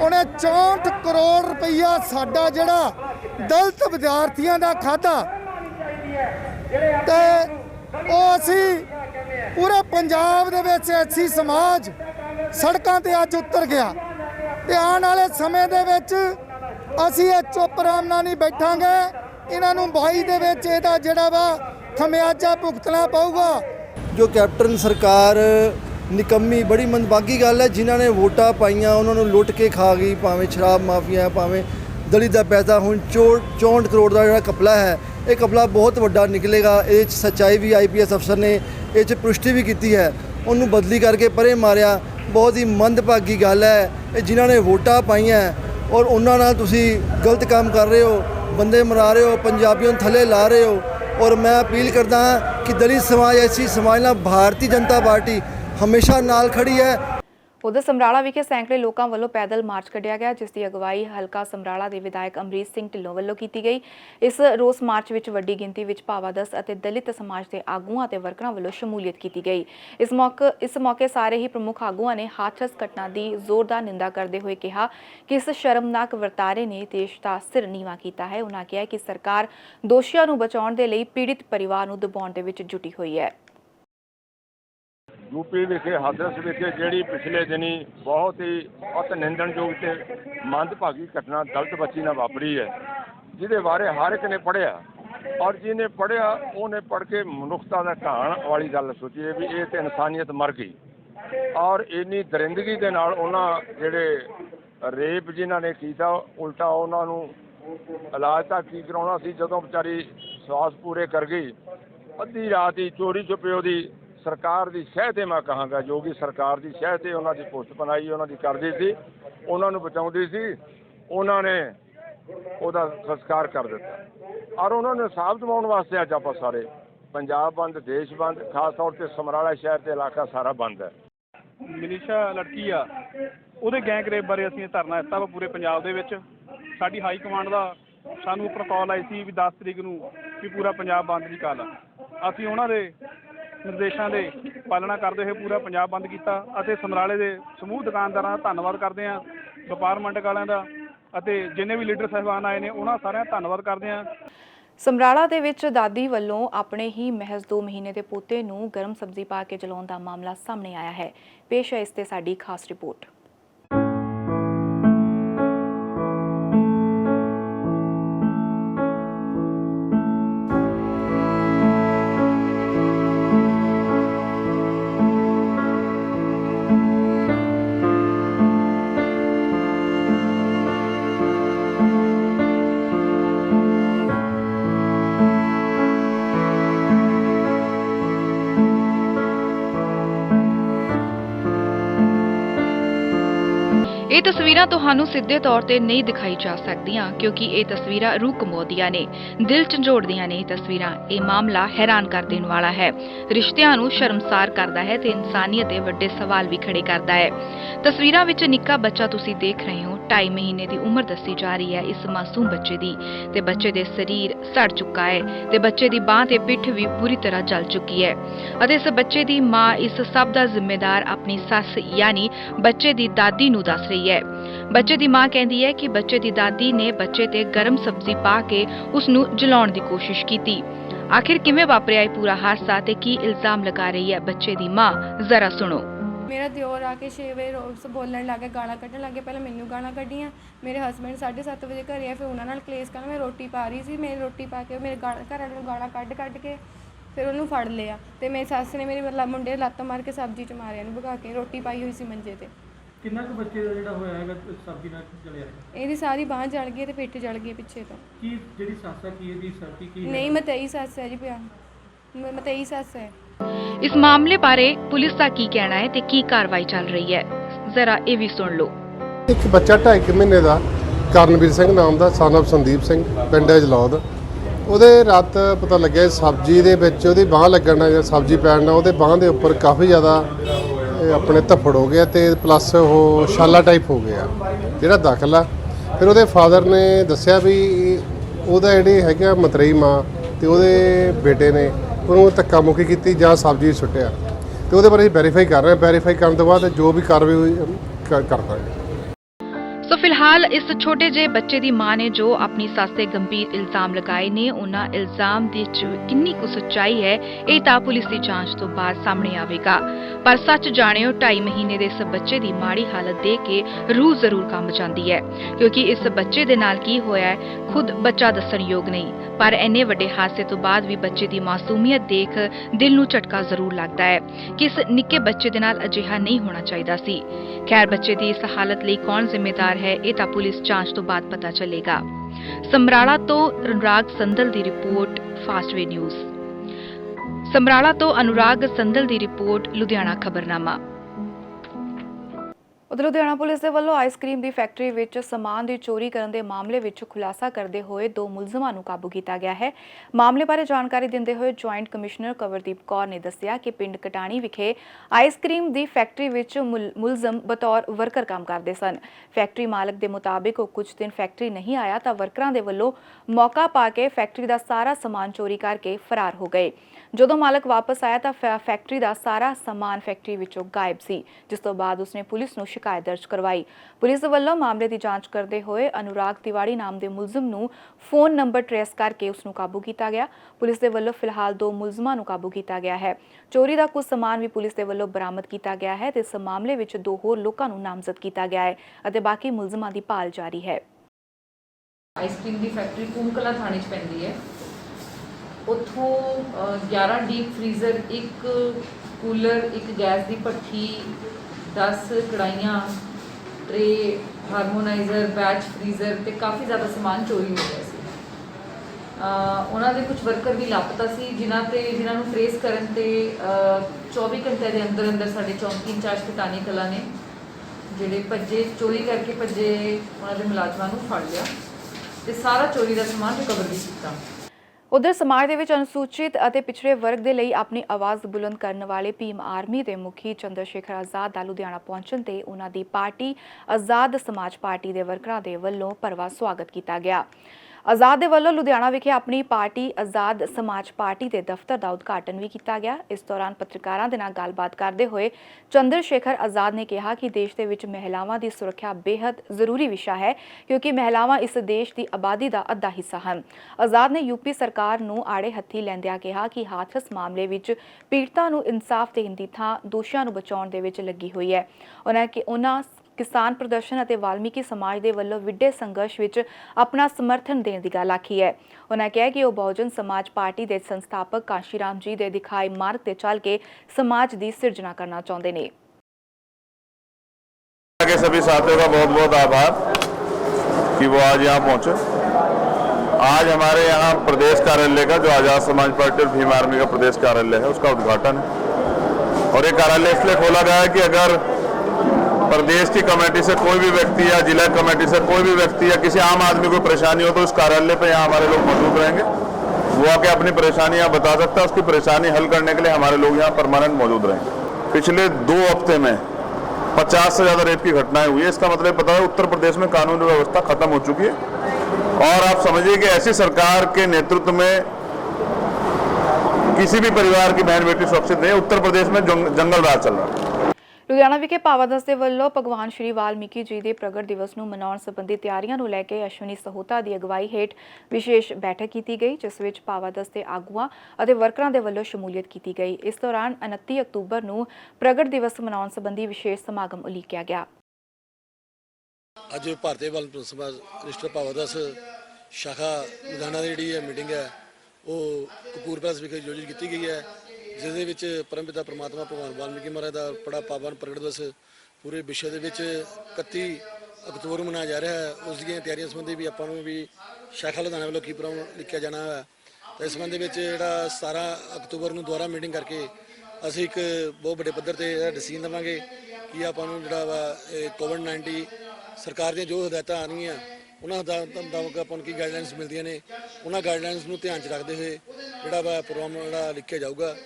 ਉਹਨੇ 64 ਕਰੋੜ ਰੁਪਈਆ ਸਾਡਾ ਜਿਹੜਾ ਦਲਿਤ ਵਿਦਿਆਰਥੀਆਂ ਦਾ ਖਾਦਾ ਤੇ ਉਹ ਅਸੀਂ ਪੂਰੇ ਪੰਜਾਬ ਦੇ ਵਿੱਚ ਐਸੀ ਸਮਾਜ ਸੜਕਾਂ ਤੇ ਅੱਜ ਉਤਰ ਗਿਆ। ਤੇ ਆਉਣ ਵਾਲੇ ਸਮੇਂ ਦੇ ਵਿੱਚ ਅਸੀਂ ਇਹ ਚੁੱਪ ਆਰਾਮ ਨਾਲ ਨਹੀਂ ਬੈਠਾਂਗੇ। ਇਹਨਾਂ ਨੂੰ 22 ਦੇ ਵਿੱਚ ਇਹਦਾ ਜਿਹੜਾ ਵਾ ਖਮਿਆਜਾ ਭੁਗਤਣਾ ਪਊਗਾ। ਜੋ ਕੈਪਟਨ ਸਰਕਾਰ ਨਿਕੰਮੀ ਬੜੀ ਮੰਦਭਾਗੀ ਗੱਲ ਹੈ, ਜਿਨ੍ਹਾਂ ਨੇ ਵੋਟਾਂ ਪਾਈਆਂ, ਉਹਨਾਂ ਨੂੰ ਲੁੱਟ ਕੇ ਖਾ ਗਈ, ਭਾਵੇਂ ਸ਼ਰਾਬ ਮਾਫੀਆ, ਭਾਵੇਂ ਦਲਿਤ ਦਾ ਪੈਸਾ ਹੁਣ 64 ਕਰੋੜ ਦਾ ਜਿਹੜਾ ਕਪਲਾ ਹੈ, ਇਹ ਕਪਲਾ ਬਹੁਤ ਵੱਡਾ ਨਿਕਲੇਗਾ। ਇਹ 'ਚ ਸੱਚਾਈ ਵੀ ਆਈਪੀਐਸ ਅਫਸਰ ਨੇ, ਇਹ 'ਚ ਪੁਸ਼ਟੀ ਵੀ ਕੀਤੀ ਹੈ। ਉਹਨੂੰ ਬਦਲੀ ਕਰਕੇ ਪਰੇ ਮਾਰਿਆ, ਬਹੁਤ ਹੀ ਮੰਦਭਾਗੀ ਗੱਲ ਹੈ। ਇਹ ਜਿਨ੍ਹਾਂ ਨੇ ਵੋਟਾਂ ਪਾਈਆਂ ਔਰ ਉਹਨਾਂ ਨਾਲ ਤੁਸੀਂ ਗਲਤ ਕੰਮ ਕਰ ਰਹੇ ਹੋ, ਬੰਦੇ ਮਰਾ ਰਹੇ ਹੋ, ਪੰਜਾਬੀਆਂ ਨੂੰ ਥੱਲੇ ਲਾ ਰਹੇ ਹੋ। ਔਰ ਮੈਂ ਅਪੀਲ ਕਰਦਾ ਹਾਂ ਕਿ ਦਲਿਤ ਸਮਾਜ, ਐਸੀ ਸਮਾਜ ਨਾਲ ਭਾਰਤੀ ਜਨਤਾ ਪਾਰਟੀ ਹਮੇਸ਼ਾ ਨਾਲ ਖੜੀ ਹੈ। ਉਧਰ ਸਮਰਾਲਾ ਵਿਖੇ ਸੈਂਕੜੇ ਲੋਕਾਂ ਵੱਲੋਂ ਪੈਦਲ ਮਾਰਚ ਕੱਢਿਆ ਗਿਆ, ਜਿਸ ਦੀ ਅਗਵਾਈ ਹਲਕਾ ਸਮਰਾਲਾ ਦੇ ਵਿਧਾਇਕ ਅਮਰੀਤ ਸਿੰਘ ਢਿੱਲੋਂ ਵੱਲੋਂ ਕੀਤੀ ਗਈ। ਇਸ ਰੋਸ ਮਾਰਚ ਵਿੱਚ ਵੱਡੀ ਗਿਣਤੀ ਵਿੱਚ ਭਾਵਾਦਸ ਅਤੇ ਦਲਿਤ ਸਮਾਜ ਦੇ ਆਗੂਆਂ ਅਤੇ ਵਰਕਰਾਂ ਵੱਲੋਂ ਸ਼ਮੂਲੀਅਤ ਕੀਤੀ ਗਈ। ਇਸ ਮੌਕੇ ਇਸ ਮੌਕੇ ਸਾਰੇ ਹੀ ਪ੍ਰਮੁੱਖ ਆਗੂਆਂ ਨੇ ਹਾਥਰਸ ਘਟਨਾ ਦੀ ਜ਼ੋਰਦਾਰ ਨਿੰਦਾ ਕਰਦੇ ਹੋਏ ਕਿਹਾ ਕਿ ਇਸ ਸ਼ਰਮਨਾਕ ਵਰਤਾਰੇ ਨੇ ਦੇਸ਼ ਦਾ ਸਿਰ ਨੀਵਾ ਕੀਤਾ ਹੈ। ਉਹਨਾਂ ਕਿਹਾ ਕਿ ਸਰਕਾਰ ਦੋਸ਼ੀਆਂ ਨੂੰ ਬਚਾਉਣ ਦੇ ਲਈ ਪੀੜਿਤ ਪਰਿਵਾਰ ਨੂੰ ਦਬਾਉਣ ਦੇ ਵਿੱਚ ਜੁਟੀ ਹੋਈ ਹੈ। ਯੂਪੀ ਵਿਖੇ ਹਾਦਰਸ ਵਿਖੇ ਜਿਹੜੀ ਪਿਛਲੇ ਦਿਨੀ ਬਹੁਤ ਹੀ ਅਤ ਨਿੰਦਣਯੋਗ ਤੇ ਮੰਦਭਾਗੀ ਘਟਨਾ ਦਲਤ ਬੱਚੀ ਨਾਲ ਵਾਪਰੀ ਹੈ, ਜਿਹਦੇ ਬਾਰੇ ਹਰ ਇੱਕ ਨੇ ਪੜ੍ਹਿਆ। ਔਰ ਜਿਹਨੇ ਪੜ੍ਹਿਆ, ਉਹਨੇ ਪੜ੍ਹ ਕੇ ਮਨੁੱਖਤਾ ਦਾ ਢਾਣ ਵਾਲੀ ਗੱਲ ਸੋਚੀ ਹੈ ਵੀ ਇਹ ਤੇ ਇਨਸਾਨੀਅਤ ਮਰ ਗਈ। ਔਰ ਇੰਨੀ ਦਰਿੰਦਗੀ ਦੇ ਨਾਲ ਉਹਨਾਂ ਜਿਹੜੇ ਰੇਪ ਜਿਨ੍ਹਾਂ ਨੇ ਕੀਤਾ, ਉਲਟਾ ਉਹਨਾਂ ਨੂੰ ਇਲਾਜ ਤਾਂ ਕੀ ਕਰਾਉਣਾ ਸੀ, ਜਦੋਂ ਵਿਚਾਰੀ ਸਵਾਸ ਪੂਰੇ ਕਰ ਗਈ। ਅੱਧੀ ਰਾਤ ਹੀ ਚੋਰੀ ਛੁਪੇ ਉਹਦੀ ਸਰਕਾਰ ਦੀ ਸ਼ਹਿ ਤੇ ਮੈਂ ਕਹਾਂਗਾ, ਜੋ ਕਿ ਸਰਕਾਰ ਦੀ ਸ਼ਹਿ ਤੇ ਉਹਨਾਂ ਦੀ ਪੁਸਤ ਬਣਾਈ, ਉਹਨਾਂ ਦੀ ਕਰਦੀ ਸੀ, ਉਹਨਾਂ ਨੂੰ ਬਚਾਉਂਦੀ ਸੀ, ਉਹਨਾਂ ਨੇ ਉਹਦਾ ਸੰਸਕਾਰ ਕਰ ਦਿੱਤਾ। ਔਰ ਉਹਨਾਂ ਨੂੰ ਸਾਫ਼ ਦਿਵਾਉਣ ਵਾਸਤੇ ਅੱਜ ਆਪਾਂ ਸਾਰੇ, ਪੰਜਾਬ ਬੰਦ, ਦੇਸ਼ ਬੰਦ, ਖਾਸ ਤੌਰ ਤੇ ਸਮਰਾਲਾ ਸ਼ਹਿਰ ਤੇ ਇਲਾਕਾ ਸਾਰਾ ਬੰਦ ਹੈ। ਮਨੀਸ਼ਾ, ਲੜਕੀ ਆ। ਉਹਦੇ ਗੈਂਗ ਰੇਪ ਬਾਰੇ ਅਸੀਂ ਧਰਨਾ ਦਿੱਤਾ ਵਾ ਪੂਰੇ ਪੰਜਾਬ ਦੇ ਵਿੱਚ। ਸਾਡੀ ਹਾਈ ਕਮਾਂਡ ਦਾ ਸਾਨੂੰ ਉੱਪਰ ਕਾਲ ਆਈ ਸੀ ਵੀ 10 ਤਰੀਕ ਨੂੰ ਵੀ ਪੂਰਾ ਪੰਜਾਬ ਬੰਦ ਦੀ ਕਾਲ ਆ। ਅਸੀਂ ਉਹਨਾਂ ਦੇ ਨਿਰਦੇਸ਼ਾਂ ਦੇ ਪਾਲਣਾ ਕਰਦੇ ਹੋਏ ਪੂਰਾ ਪੰਜਾਬ ਬੰਦ ਕੀਤਾ ਅਤੇ ਸਮਰਾਲੇ ਦੇ ਸਮੂਹ ਦੁਕਾਨਦਾਰਾਂ ਦਾ ਧੰਨਵਾਦ ਕਰਦੇ ਹਾਂ, ਵਪਾਰ ਮੰਡਕ ਵਾਲਿਆਂ ਦਾ ਅਤੇ ਜਿੰਨੇ ਵੀ ਲੀਡਰ ਸਹਿਬਾਨ ਆਏ ਨੇ, ਉਹਨਾਂ ਸਾਰਿਆਂ ਦਾ ਧੰਨਵਾਦ ਕਰਦੇ ਹਾਂ। ਸਮਰਾਲਾ ਦੇ ਵਿੱਚ ਦਾਦੀ ਵੱਲੋਂ ਆਪਣੇ ਹੀ ਮਹਿਜ਼ 2 ਮਹੀਨੇ ਦੇ ਪੋਤੇ ਨੂੰ ਗਰਮ ਸਬਜ਼ੀ ਪਾ ਕੇ ਜਲਾਉਣ ਦਾ ਮਾਮਲਾ ਸਾਹਮਣੇ ਆਇਆ ਹੈ। ਪੇਸ਼ ਹੈ ਇਸ ਤੇ ਸਾਡੀ ਖਾਸ ਰਿਪੋਰਟ। ਤਸਵੀਰਾਂ ਤੁਹਾਨੂੰ ਸਿੱਧੇ ਤੌਰ ਤੇ ਨਹੀਂ ਦਿਖਾਈ ਜਾ ਸਕਦੀਆਂ, ਕਿਉਂਕਿ ਇਹ ਤਸਵੀਰਾਂ ਰੂਹ ਕਮੋਦੀਆਂ ਨੇ, ਦਿਲ ਝੰਜੋੜਦੀਆਂ ਨੇ ਇਹ ਤਸਵੀਰਾਂ। ਇਹ ਮਾਮਲਾ ਹੈਰਾਨ ਕਰ ਦੇਣ ਵਾਲਾ ਹੈ। ਰਿਸ਼ਤਿਆਂ ਨੂੰ ਸ਼ਰਮਸਾਰ ਕਰਦਾ ਹੈ ਤੇ ਇਨਸਾਨੀਅਤ ਦੇ ਵੱਡੇ ਸਵਾਲ ਵੀ ਖੜੇ ਕਰਦਾ ਹੈ। ਤਸਵੀਰਾਂ ਵਿੱਚ ਨਿੱਕਾ ਬੱਚਾ ਤੁਸੀਂ ਦੇਖ ਰਹੇ ਹੋ 2.5 ਮਹੀਨੇ ਦੀ ਉਮਰ ਦੱਸੀ ਜਾ ਰਹੀ ਹੈ ਇਸ ਮਾਸੂਮ ਬੱਚੇ ਦੀ। ਤੇ ਬੱਚੇ ਦੇ ਸਰੀਰ ਸੜ ਚੁੱਕਾ ਹੈ ਤੇ ਬੱਚੇ ਦੀ ਬਾਹ ਤੇ ਪਿੱਠ ਵੀ ਪੂਰੀ ਤਰ੍ਹਾਂ ਜਲ ਚੁੱਕੀ ਹੈ। ਅਤੇ ਇਸ ਬੱਚੇ ਦੀ ਮਾਂ ਇਸ ਸਭ ਦਾ ਜ਼ਿੰਮੇਦਾਰ ਆਪਣੀ ਸੱਸ ਯਾਨੀ ਬੱਚੇ ਦੀ ਦਾਦੀ ਨੂੰ ਦੱਸ ਰਹੀ ਹੈ। ਬੱਚੇ ਦੀ ਮਾਂ ਕਹਿੰਦੀ ਹੈ ਕਿ ਬੱਚੇ ਦੀ ਦਾਦੀ ਨੇ ਬੱਚੇ ਤੇ ਗਰਮ ਸਬਜ਼ੀ ਪਾ ਕੇ ਉਸ ਨੂੰ ਜਲਾਉਣ ਦੀ ਕੋਸ਼ਿਸ਼ ਕੀਤੀ। ਆਖਿਰ ਕਿਵੇਂ ਵਾਪਰਿਆ ਇਹ ਪੂਰਾ ਹਾਦਸਾ ਤੇ ਕੀ ਇਲਜ਼ਾਮ ਲਗਾ ਰਹੀ ਹੈ ਬੱਚੇ ਦੀ ਮਾਂ? ਜ਼ਰਾ ਸੁਣੋ। ਮੇਰਾ ਦਿਓਰ ਆ ਕੇ 6 ਵਜੇ ਰੋਜ਼ ਬੋਲਣ ਲੱਗ ਗਿਆ ਗਾਲਾਂ ਕੱਢਣ ਲੱਗ ਗਿਆ ਪਹਿਲਾਂ ਮੈਨੂੰ ਗਾਲਾਂ ਕੱਢੀਆਂ ਮੇਰੇ ਹਸਬੰਡ 7:30 ਵਜੇ ਘਰੇ ਆ ਫਿਰ ਉਹਨਾਂ ਨਾਲ ਕਲੇਸ਼ ਕਰਨ ਮੈਂ ਰੋਟੀ ਪਾ ਰਹੀ ਸੀ ਮੇਰੀ ਰੋਟੀ ਪਾ ਕੇ ਮੇਰੇ ਗਾਲ- ਘਰ ਵਾਲੇ ਨੂੰ ਗਾਲਾਂ ਕੱਢ ਕੱਢ ਕੇ ਫਿਰ ਉਹਨੂੰ ਫੜ ਲਿਆ ਤੇ ਮੇਰੀ ਸੱਸ ਨੇ ਮੇਰੇ ਮਤਲਬ ਮੁੰਡੇ ਲੱਤ ਮਾਰ ਕੇ ਸਬਜ਼ੀ ਚ ਮਾਰਿਆ ਨੂੰ ਭਗਾ ਕੇ ਰੋਟੀ ਪਾਈ ਹੋਈ ਸੀ ਮੰਜੇ ਤੇ ਕਿੰਨਾ ਕੁ ਬੱਚੇ ਦਾ ਜਿਹੜਾ ਹੋਇਆ ਹੈਗਾ ਸਬਜ਼ੀ ਨਾਲ ਜਲਿਆ? ਇਹਦੀ ਸਾਰੀ ਬਾਂਹ ਜਲ ਗਈ ਤੇ ਪਿੱਠ ਜਲ ਗਈ ਪਿੱਛੇ ਤੋਂ ਕੀ ਜਿਹੜੀ ਸੱਸ ਆ ਕੀ ਇਹਦੀ ਸੱਸ ਕੀ ਹੈ? ਨਹੀਂ ਮਤਈ ਸੱਸ ਹੈ ਜੀ ਪਿਆ ਮਤਈ ਸੱਸ ਹੈ। ਇਸ ਮਾਮਲੇ ਬਾਰੇ ਪੁਲਿਸ ਦਾ ਕੀ ਕਹਿਣਾ ਹੈ ਤੇ ਕੀ ਕਾਰਵਾਈ ਚੱਲ ਰਹੀ ਹੈ? ਜ਼ਰਾ ਇਹ ਵੀ ਸੁਣ ਲਓ। ਇੱਕ ਬੱਚਾ 2.5 ਮਹੀਨੇ ਦਾ ਕਰਨਵੀਰ ਸਿੰਘ ਨਾਮ ਦਾ son of ਸੰਦੀਪ ਸਿੰਘ ਪਿੰਡ ਜਲੌਦ। ਉਹਦੇ ਰਾਤ ਪਤਾ ਲੱਗਿਆ ਸਬਜ਼ੀ ਦੇ ਵਿੱਚ ਉਹਦੀ ਬਾਹ ਲੱਗਣ ਨਾਲ ਜਾਂ ਸਬਜ਼ੀ ਪੈਣ ਨਾਲ ਉਹਦੇ ਬਾਹ ਦੇ ਉੱਪਰ ਕਾਫੀ ਜ਼ਿਆਦਾ ਇਹ ਆਪਣੇ ਧੱਫੜ ਹੋ ਗਿਆ ਤੇ ਪਲੱਸ ਉਹ ਛਾਲਾ ਟਾਈਪ ਹੋ ਗਿਆ ਜਿਹੜਾ ਦਾਖਲ ਆ। ਫਿਰ ਉਹਦੇ ਫਾਦਰ ਨੇ ਦੱਸਿਆ ਵੀ ਉਹਦਾ ਜਿਹੜੀ ਹੈਗਾ ਮਤਰੇਈ ਮਾਂ ਤੇ ਉਹਦੇ ਬੇਟੇ ਨੇ ਉਹਨੂੰ ਧੱਕਾ ਮੁੱਕੀ ਕੀਤੀ ਜਾਂ ਸਬਜ਼ੀ ਸੁੱਟਿਆ। ਤੇ ਉਹਦੇ ਬਾਰੇ ਅਸੀਂ ਵੈਰੀਫਾਈ ਕਰ ਰਹੇ ਹਾਂ। ਵੈਰੀਫਾਈ ਕਰਨ ਤੋਂ ਬਾਅਦ ਜੋ ਵੀ ਕਾਰਵਾਈ ਹੋਈ ਕਰ ਕਰ ਸੋ ਫਿਲਹਾਲ ਇਸ ਛੋਟੇ ਜਿਹੇ ਬੱਚੇ ਦੀ ਮਾਂ ਨੇ ਜੋ ਆਪਣੀ ਸੱਸ ਤੇ ਗੰਭੀਰ ਇਲਜ਼ਾਮ ਲਗਾਏ ਨੇ, ਉਹਨਾਂ ਇਲਜ਼ਾਮ ਦੇ ਚ ਕਿੰਨੀ ਕੁ ਸੱਚਾਈ ਹੈ, ਇਹ ਤਾਂ ਪੁਲਿਸ ਦੀ ਜਾਂਚ ਤੋਂ ਬਾਅਦ ਸਾਹਮਣੇ ਆਵੇਗਾ। ਪਰ ਸੱਚ ਜਾਣਿਓ 2.5 ਮਹੀਨੇ ਦੇ ਇਸ ਬੱਚੇ ਦੀ ਮਾੜੀ ਹਾਲਤ ਦੇਖ ਕੇ ਰੂਹ ਜ਼ਰੂਰ ਕੰਬ ਜਾਂਦੀ ਹੈ। ਕਿਉਂਕਿ ਇਸ ਬੱਚੇ ਦੇ ਨਾਲ ਕੀ ਹੋਇਆ ਖੁਦ ਬੱਚਾ ਦੱਸਣ ਯੋਗ ਨਹੀਂ। ਪਰ ਇੰਨੇ ਵੱਡੇ ਹਾਦਸੇ ਤੋਂ ਬਾਅਦ ਵੀ ਬੱਚੇ ਦੀ ਮਾਸੂਮੀਅਤ ਦੇਖ ਦਿਲ ਨੂੰ ਝਟਕਾ ਜ਼ਰੂਰ ਲੱਗਦਾ ਹੈ ਕਿ ਇਸ ਨਿੱਕੇ ਬੱਚੇ ਦੇ ਨਾਲ ਅਜਿਹਾ ਨਹੀਂ ਹੋਣਾ ਚਾਹੀਦਾ ਸੀ। ਖੈਰ, ਬੱਚੇ ਦੀ ਇਸ ਹਾਲਤ ਲਈ ਕੌਣ ਜ਼ਿੰਮੇਦਾਰ ਹੈ, ਇਹ ਤਾਂ ਪੁਲਿਸ ਜਾਂਚ ਤੋਂ ਬਾਅਦ ਪਤਾ ਚੱਲੇਗਾ। ਸਮਰਾਲਾ ਤੋਂ ਅਨੁਰਾਗ ਸੰਦਲ ਦੀ ਰਿਪੋਰਟ, ਫਾਸਟਵੇ ਨਿਊਜ਼। ਸਮਰਾਲਾ ਤੋਂ ਅਨੁਰਾਗ ਸੰਦਲ ਦੀ ਰਿਪੋਰਟ, ਲੁਧਿਆਣਾ ਖਬਰਨਾਮਾ। ਉਧਰ ਲੁਧਿਆਣਾ ਪੁਲਿਸ ਦੇ ਵੱਲੋਂ ਆਈਸਕ੍ਰੀਮ ਦੀ ਫੈਕਟਰੀ ਵਿੱਚ ਸਮਾਨ ਦੀ ਚੋਰੀ ਕਰਨ ਦੇ ਮਾਮਲੇ ਵਿੱਚ ਖੁਲਾਸਾ ਕਰਦੇ ਹੋਏ ਦੋ ਮੁਲਜ਼ਮਾਂ ਨੂੰ ਕਾਬੂ ਕੀਤਾ ਗਿਆ ਹੈ। ਮਾਮਲੇ ਬਾਰੇ ਜਾਣਕਾਰੀ ਦਿੰਦੇ ਹੋਏ ਜੁਆਇੰਟ ਕਮਿਸ਼ਨਰ ਕਵਰਦੀਪ ਕੌਰ ਨੇ ਦੱਸਿਆ ਕਿ ਪਿੰਡ ਕਟਾਣੀ ਵਿਖੇ ਆਈਸਕ੍ਰੀਮ ਦੀ ਫੈਕਟਰੀ ਵਿੱਚ ਮੁਲਜ਼ਮ ਬਤੌਰ ਵਰਕਰ ਕੰਮ ਕਰਦੇ ਸਨ। ਫੈਕਟਰੀ ਮਾਲਕ ਦੇ ਮੁਤਾਬਿਕ ਉਹ ਕੁਝ ਦਿਨ ਫੈਕਟਰੀ ਨਹੀਂ ਆਇਆ ਤਾਂ ਵਰਕਰਾਂ ਦੇ ਵੱਲੋਂ ਮੌਕਾ ਪਾ ਕੇ ਫੈਕਟਰੀ ਦਾ ਸਾਰਾ ਸਮਾਨ ਚੋਰੀ ਕਰਕੇ ਫਰਾਰ ਹੋ ਗਏ। ਜਦੋਂ ਮਾਲਕ ਵਾਪਸ ਆਇਆ ਤਾਂ ਫੈਕਟਰੀ ਦਾ ਸਾਰਾ ਸਮਾਨ ਫੈਕਟਰੀ ਵਿੱਚੋਂ ਗਾਇਬ ਸੀ, ਜਿਸ ਤੋਂ ਬਾਅਦ ਉਸਨੇ ਪੁਲਿਸ ਨੂੰ ਸ਼ਿਕਾਇਤ ਦਰਜ ਕਰਵਾਈ। ਪੁਲਿਸ ਵੱਲੋਂ ਮਾਮਲੇ ਦੀ ਜਾਂਚ ਕਰਦੇ ਹੋਏ ਅਨੁਰਾਗ ਤਿਵਾੜੀ ਨਾਮ ਦੇ ਮੁਲਜ਼ਮ ਨੂੰ ਫੋਨ ਨੰਬਰ ਟ੍ਰੇਸ ਕਰਕੇ ਉਸ ਨੂੰ ਕਾਬੂ ਕੀਤਾ ਗਿਆ। ਪੁਲਿਸ ਦੇ ਵੱਲੋਂ ਫਿਲਹਾਲ ਦੋ ਮੁਲਜ਼ਮਾਂ ਨੂੰ ਕਾਬੂ ਕੀਤਾ ਗਿਆ ਹੈ। ਚੋਰੀ ਦਾ ਕੁਝ ਸਮਾਨ ਵੀ ਪੁਲਿਸ ਦੇ ਵੱਲੋਂ ਬਰਾਮਦ ਕੀਤਾ ਗਿਆ ਹੈ ਤੇ ਇਸ ਮਾਮਲੇ ਵਿੱਚ ਦੋ ਹੋਰ ਲੋਕਾਂ ਨੂੰ ਨਾਮਜ਼ਦ ਕੀਤਾ ਗਿਆ ਹੈ ਅਤੇ ਬਾਕੀ ਮੁਲਜ਼ਮਾਂ ਦੀ ਭਾਲ ਜਾਰੀ ਹੈ। ਆਈਸਕ੍ਰੀਮ ਦੀ ਫੈਕਟਰੀ ਕੂਮਕਲਾ ਥਾਣੇ 'ਚ ਪੈਂਦੀ ਹੈ। ਉੱਥੋਂ ਅ, 11 ਡੀਪ ਫ੍ਰੀਜ਼ਰ ਇੱਕ ਕੂਲਰ ਇੱਕ ਗੈਸ ਦੀ ਭੱਠੀ 10 ਕੜਾਈਆਂ ਟਰੇ ਹਾਰਮੋਨਾਈਜ਼ਰ ਬੈਚ ਫਰੀਜ਼ਰ ਤੇ ਕਾਫੀ ਜ਼ਿਆਦਾ ਸਮਾਨ ਚੋਰੀ ਹੋ ਗਿਆ ਸੀ। ਉਹਨਾਂ ਦੇ ਕੁਝ ਵਰਕਰ ਵੀ ਲਾਪਤਾ ਸੀ ਜਿਨ੍ਹਾਂ ਤੇ ਜਿਨ੍ਹਾਂ ਨੂੰ ਟ੍ਰੇਸ ਕਰਨ ਤੇ ਅ, 24 ਘੰਟੇ ਦੇ ਅੰਦਰ ਅੰਦਰ ਸਾਡੇ ਚੌਂਕੀ ਇੰਚਾਰਜ ਕਟਾਨੀ ਕਲਾ ਨੇ ਜਿਹੜੇ ਭੱਜੇ ਚੋਰੀ ਕਰਕੇ ਭੱਜੇ ਉਹਨਾਂ ਦੇ ਮੁਲਾਜ਼ਮਾਂ ਨੂੰ ਫੜ ਲਿਆ ਤੇ ਸਾਰਾ ਚੋਰੀ ਦਾ ਸਮਾਨ ਰਿਕਵਰ ਵੀ ਕੀਤਾ। ਉਧਰ ਸਮਾਜ ਦੇ ਵਿੱਚ ਅਨੁਸੂਚਿਤ ਅਤੇ ਪਿਛੜੇ ਵਰਗ ਦੇ ਲਈ ਆਪਣੀ ਆਵਾਜ਼ ਬੁਲੰਦ ਕਰਨ ਵਾਲੇ ਭੀਮ ਆਰਮੀ ਦੇ ਮੁਖੀ ਚੰਦਰ ਸ਼ੇਖਰ ਆਜ਼ਾਦ ਦਾ ਲੁਧਿਆਣਾ ਪਹੁੰਚਣ ਤੇ ਉਹਨਾਂ ਦੀ ਪਾਰਟੀ ਆਜ਼ਾਦ ਸਮਾਜ ਪਾਰਟੀ ਦੇ ਵਰਕਰਾਂ ਦੇ ਵੱਲੋਂ ਭਰਵਾ ਸਵਾਗਤ ਕੀਤਾ ਗਿਆ। ਆਜ਼ਾਦ ਦੇ ਵੱਲੋਂ ਲੁਧਿਆਣਾ ਵਿਖੇ ਆਪਣੀ ਪਾਰਟੀ, ਆਜ਼ਾਦ ਸਮਾਜ ਪਾਰਟੀ ਦੇ ਦਫ਼ਤਰ ਦਾ ਉਦਘਾਟਨ ਵੀ ਕੀਤਾ ਗਿਆ। ਇਸ ਦੌਰਾਨ ਪੱਤਰਕਾਰਾਂ ਦੇ ਨਾਲ ਗੱਲਬਾਤ ਕਰਦੇ ਹੋਏ ਚੰਦਰ ਸ਼ੇਖਰ ਆਜ਼ਾਦ ਨੇ ਕਿਹਾ ਕਿ ਦੇਸ਼ ਦੇ ਵਿੱਚ ਮਹਿਲਾਵਾਂ ਦੀ ਸੁਰੱਖਿਆ ਬੇहद ਜ਼ਰੂਰੀ ਵਿਸ਼ਾ ਹੈ, ਕਿਉਂਕਿ ਮਹਿਲਾਵਾਂ ਇਸ ਦੇਸ਼ ਦੀ ਆਬਾਦੀ ਦਾ ਅੱਧਾ ਹਿੱਸਾ ਹਨ। ਆਜ਼ਾਦ ਨੇ ਯੂਪੀ ਸਰਕਾਰ ਨੂੰ ਆੜੇ ਹੱਥੀ ਲੈਂਦਿਆਂ ਕਿਹਾ ਕਿ ਹਾਥਰਸ ਮਾਮਲੇ ਵਿੱਚ ਪੀੜਤਾਂ ਨੂੰ ਇਨਸਾਫ ਦੇਣ ਦੀ ਥਾਂ ਦੋਸ਼ੀਆਂ ਨੂੰ ਬਚਾਉਣ ਦੇ ਵਿੱਚ ਲੱਗੀ ਹੋਈ ਹੈ। ਉਹਨਾਂ ਕਿ ਉਹਨਾਂ ਕਿਸਾਨ ਪ੍ਰਦਰਸ਼ਨ ਅਤੇ ਵਾਲਮੀਕੀ ਸਮਾਜ ਦੇ ਵੱਲੋਂ ਵਿੱਢੇ ਸੰਘਰਸ਼ ਵਿੱਚ ਆਪਣਾ ਸਮਰਥਨ ਦੇਣ ਦੀ ਗੱਲ ਆਖੀ ਹੈ ਉਹਨਾਂ ਕਿਹਾ ਕਿ ਉਹ ਬਹੁਜਨ ਸਮਾਜ ਪਾਰਟੀ ਦੇ ਸੰਸਥਾਪਕ ਕਾਂਸ਼ੀਰਾਮ ਜੀ ਦੇ ਦਿਖਾਏ ਮਾਰਗ ਤੇ ਚੱਲ ਕੇ ਸਮਾਜ ਦੀ ਸਿਰਜਣਾ ਕਰਨਾ ਚਾਹੁੰਦੇ ਨੇ के सभी साथियों का बहुत बहुत आभार कि वो आज यहाँ पहुँचे आज हमारे यहाँ प्रदेश कार्यालय का जो आज़ाद समाज पार्टी और भीम आर्मी का प्रदेश कार्यालय है उसका उद्घाटन है और ये कार्यालय इसलिए खोला गया है कि अगर प्रदेश की कमेटी से कोई भी व्यक्ति या जिला कमेटी से कोई भी व्यक्ति या किसी आम आदमी को परेशानी हो तो इस कार्यालय पे यहाँ हमारे लोग मौजूद रहेंगे। वो आके अपनी परेशानी यहाँ बता सकता है। उसकी परेशानी हल करने के लिए हमारे लोग यहाँ परमानेंट मौजूद रहेंगे। पिछले दो हफ़्ते में पचास से ज़्यादा रेप की घटनाएँ हुई है। इसका मतलब पता है उत्तर प्रदेश में कानून व्यवस्था खत्म हो चुकी है। और आप समझिए कि ऐसी सरकार के नेतृत्व में किसी भी परिवार की बहन बेटी सुरक्षित नहीं उत्तर प्रदेश में जंगल राज चल रहा है। ਲੁਧਿਆਣਾ ਵਿਖੇ ਪਾਵਾਦਸ ਦੇ ਵੱਲੋਂ ਭਗਵਾਨ ਸ਼੍ਰੀ ਵਾਲਮੀਕੀ ਜੀ ਦੇ ਪ੍ਰਗਟ ਦਿਵਸ ਨੂੰ ਮਨਾਉਣ ਸੰਬੰਧੀ ਤਿਆਰੀਆਂ ਨੂੰ ਲੈ ਕੇ ਅਸ਼ਵਨੀ ਸਹੋਤਾ ਦੀ ਅਗਵਾਈ ਹੇਠ ਵਿਸ਼ੇਸ਼ ਬੈਠਕ ਕੀਤੀ ਗਈ, ਜਿਸ ਵਿੱਚ ਪਾਵਾਦਸ ਦੇ ਆਗੂਆਂ ਅਤੇ ਵਰਕਰਾਂ ਦੇ ਵੱਲੋਂ ਸ਼ਮੂਲੀਅਤ ਕੀਤੀ ਗਈ। ਇਸ ਦੌਰਾਨ 29 ਅਕਤੂਬਰ ਨੂੰ ਪ੍ਰਗਟ ਦਿਵਸ ਮਨਾਉਣ ਸੰਬੰਧੀ ਵਿਸ਼ੇਸ਼ ਸਮਾਗਮ ਉਲੀਕਿਆ ਗਿਆ। ਅੱਜ ਭਾਰਤੀ ਵਾਲਮੀਕ ਸਮਾਜ ਰਜਿਸਟਰ ਭਾਵਦਾਸ ਸ਼ਾਖਾ ਲੁਧਿਆਣਾ ਦੀ ਜਿਹੜੀ ਹੈ ਮੀਟਿੰਗ ਹੈ, ਉਹ ਕਪੂਰ ਪੈਲਸ ਵਿਖੇ ਆਯੋਜਿਤ ਕੀਤੀ ਗਈ ਹੈ। ਜਿਸ ਦੇ ਵਿੱਚ ਪਰਮਪਿਤਾ ਪ੍ਰਮਾਤਮਾ ਭਗਵਾਨ ਵਾਲਮੀਕੀ ਮਹਾਰਾਜ ਦਾ ਬੜਾ ਪਾਵਨ ਪ੍ਰਗਟ ਦਿਵਸ ਪੂਰੇ ਵਿਸ਼ਵ ਦੇ ਵਿੱਚ 31 ਅਕਤੂਬਰ ਨੂੰ ਮਨਾਇਆ ਜਾ ਰਿਹਾ ਹੈ। ਉਸ ਦੀਆਂ ਤਿਆਰੀਆਂ ਸੰਬੰਧੀ ਵੀ ਆਪਾਂ ਨੂੰ ਵੀ ਸ਼ਾਖਾ ਲੁਧਿਆਣਾ ਵੱਲੋਂ ਕੀ ਪ੍ਰੋਗਰਾਮ ਲਿਖਿਆ ਜਾਣਾ ਹੈ। ਤੇ ਇਸ ਸੰਬੰਧ ਵਿੱਚ ਜਿਹੜਾ 17 ਅਕਤੂਬਰ ਨੂੰ ਦੁਬਾਰਾ ਮੀਟਿੰਗ ਕਰਕੇ ਅਸੀਂ ਇੱਕ ਬਹੁਤ ਵੱਡੇ ਪੱਧਰ ਤੇ ਇਹਦਾ ਡਿਸੀਜਨ ਲਵਾਂਗੇ ਕਿ ਆਪਾਂ ਨੂੰ ਜਿਹੜਾ ਵਾ ਕੋਵਿਡ 19 ਸਰਕਾਰ ਦੀਆਂ ਜੋ ਹਦਾਇਤਾਂ ਆ ਰਹੀਆਂ ਉਹਨਾਂ ਦਾ ਮੁਤਾਬਕ ਆਪਾਂ ਨੂੰ ਕੀ ਗਾਈਡਲਾਈਨਸ ਮਿਲਦੀਆਂ ਨੇ। ਉਹਨਾਂ ਗਾਈਡਲਾਈਨਸ ਨੂੰ ਧਿਆਨ 'ਚ ਰੱਖਦੇ ਹੋਏ ਜਿਹੜਾ ਵਾ ਪ੍ਰੋਗਰਾਮ ਜਿਹੜਾ ਲਿਖਿਆ ਜਾਊਗਾ।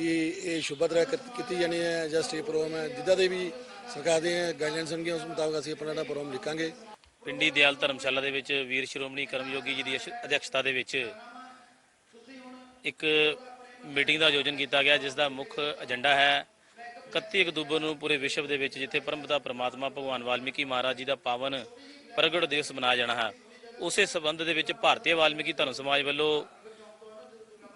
ਕਿ ਇਹ ਸ਼ੁਭਤਰਾ ਕੀਤੀ ਜਾਣੀ ਹੈ ਜਾਂ ਸਟੇਜ ਪ੍ਰੋਗਰਾਮ ਹੈ। ਜਿੱਦਾਂ ਦੇ ਵੀ ਸਰਕਾਰ ਦੀਆਂ ਗਾਈਡਲਾਈਨਸ ਹੋਣਗੀਆਂ, ਉਸ ਮੁਤਾਬਕ ਅਸੀਂ ਆਪਣਾ ਪ੍ਰੋਗਰਾਮ ਲਿਖਾਂਗੇ। ਪਿੰਡੀ ਦਿਆਲ ਧਰਮਸ਼ਾਲਾ ਦੇ ਵਿੱਚ ਵੀਰ ਸ਼੍ਰੋਮਣੀ ਕਰਮਯੋਗੀ ਜੀ ਦੀ ਅਸ਼- ਅਧਿਕਸ਼ਤਾ ਦੇ ਵਿੱਚ ਇੱਕ ਮੀਟਿੰਗ ਦਾ ਆਯੋਜਨ ਕੀਤਾ ਗਿਆ, ਜਿਸ ਦਾ ਮੁੱਖ ਏਜੰਡਾ ਹੈ 31 ਅਕਤੂਬਰ ਨੂੰ ਪੂਰੇ ਵਿਸ਼ਵ ਦੇ ਵਿੱਚ, ਜਿੱਥੇ ਪਰਮਪਿਤਾ ਪ੍ਰਮਾਤਮਾ ਭਗਵਾਨ ਵਾਲਮੀਕੀ ਮਹਾਰਾਜ ਜੀ ਦਾ ਪਾਵਨ ਪ੍ਰਗਟ ਦਿਵਸ ਮਨਾਇਆ ਜਾਣਾ ਹੈ। ਉਸੇ ਸਬੰਧ ਦੇ ਵਿੱਚ ਭਾਰਤੀ ਵਾਲਮੀਕੀ ਧਰਮ ਸਮਾਜ ਵੱਲੋਂ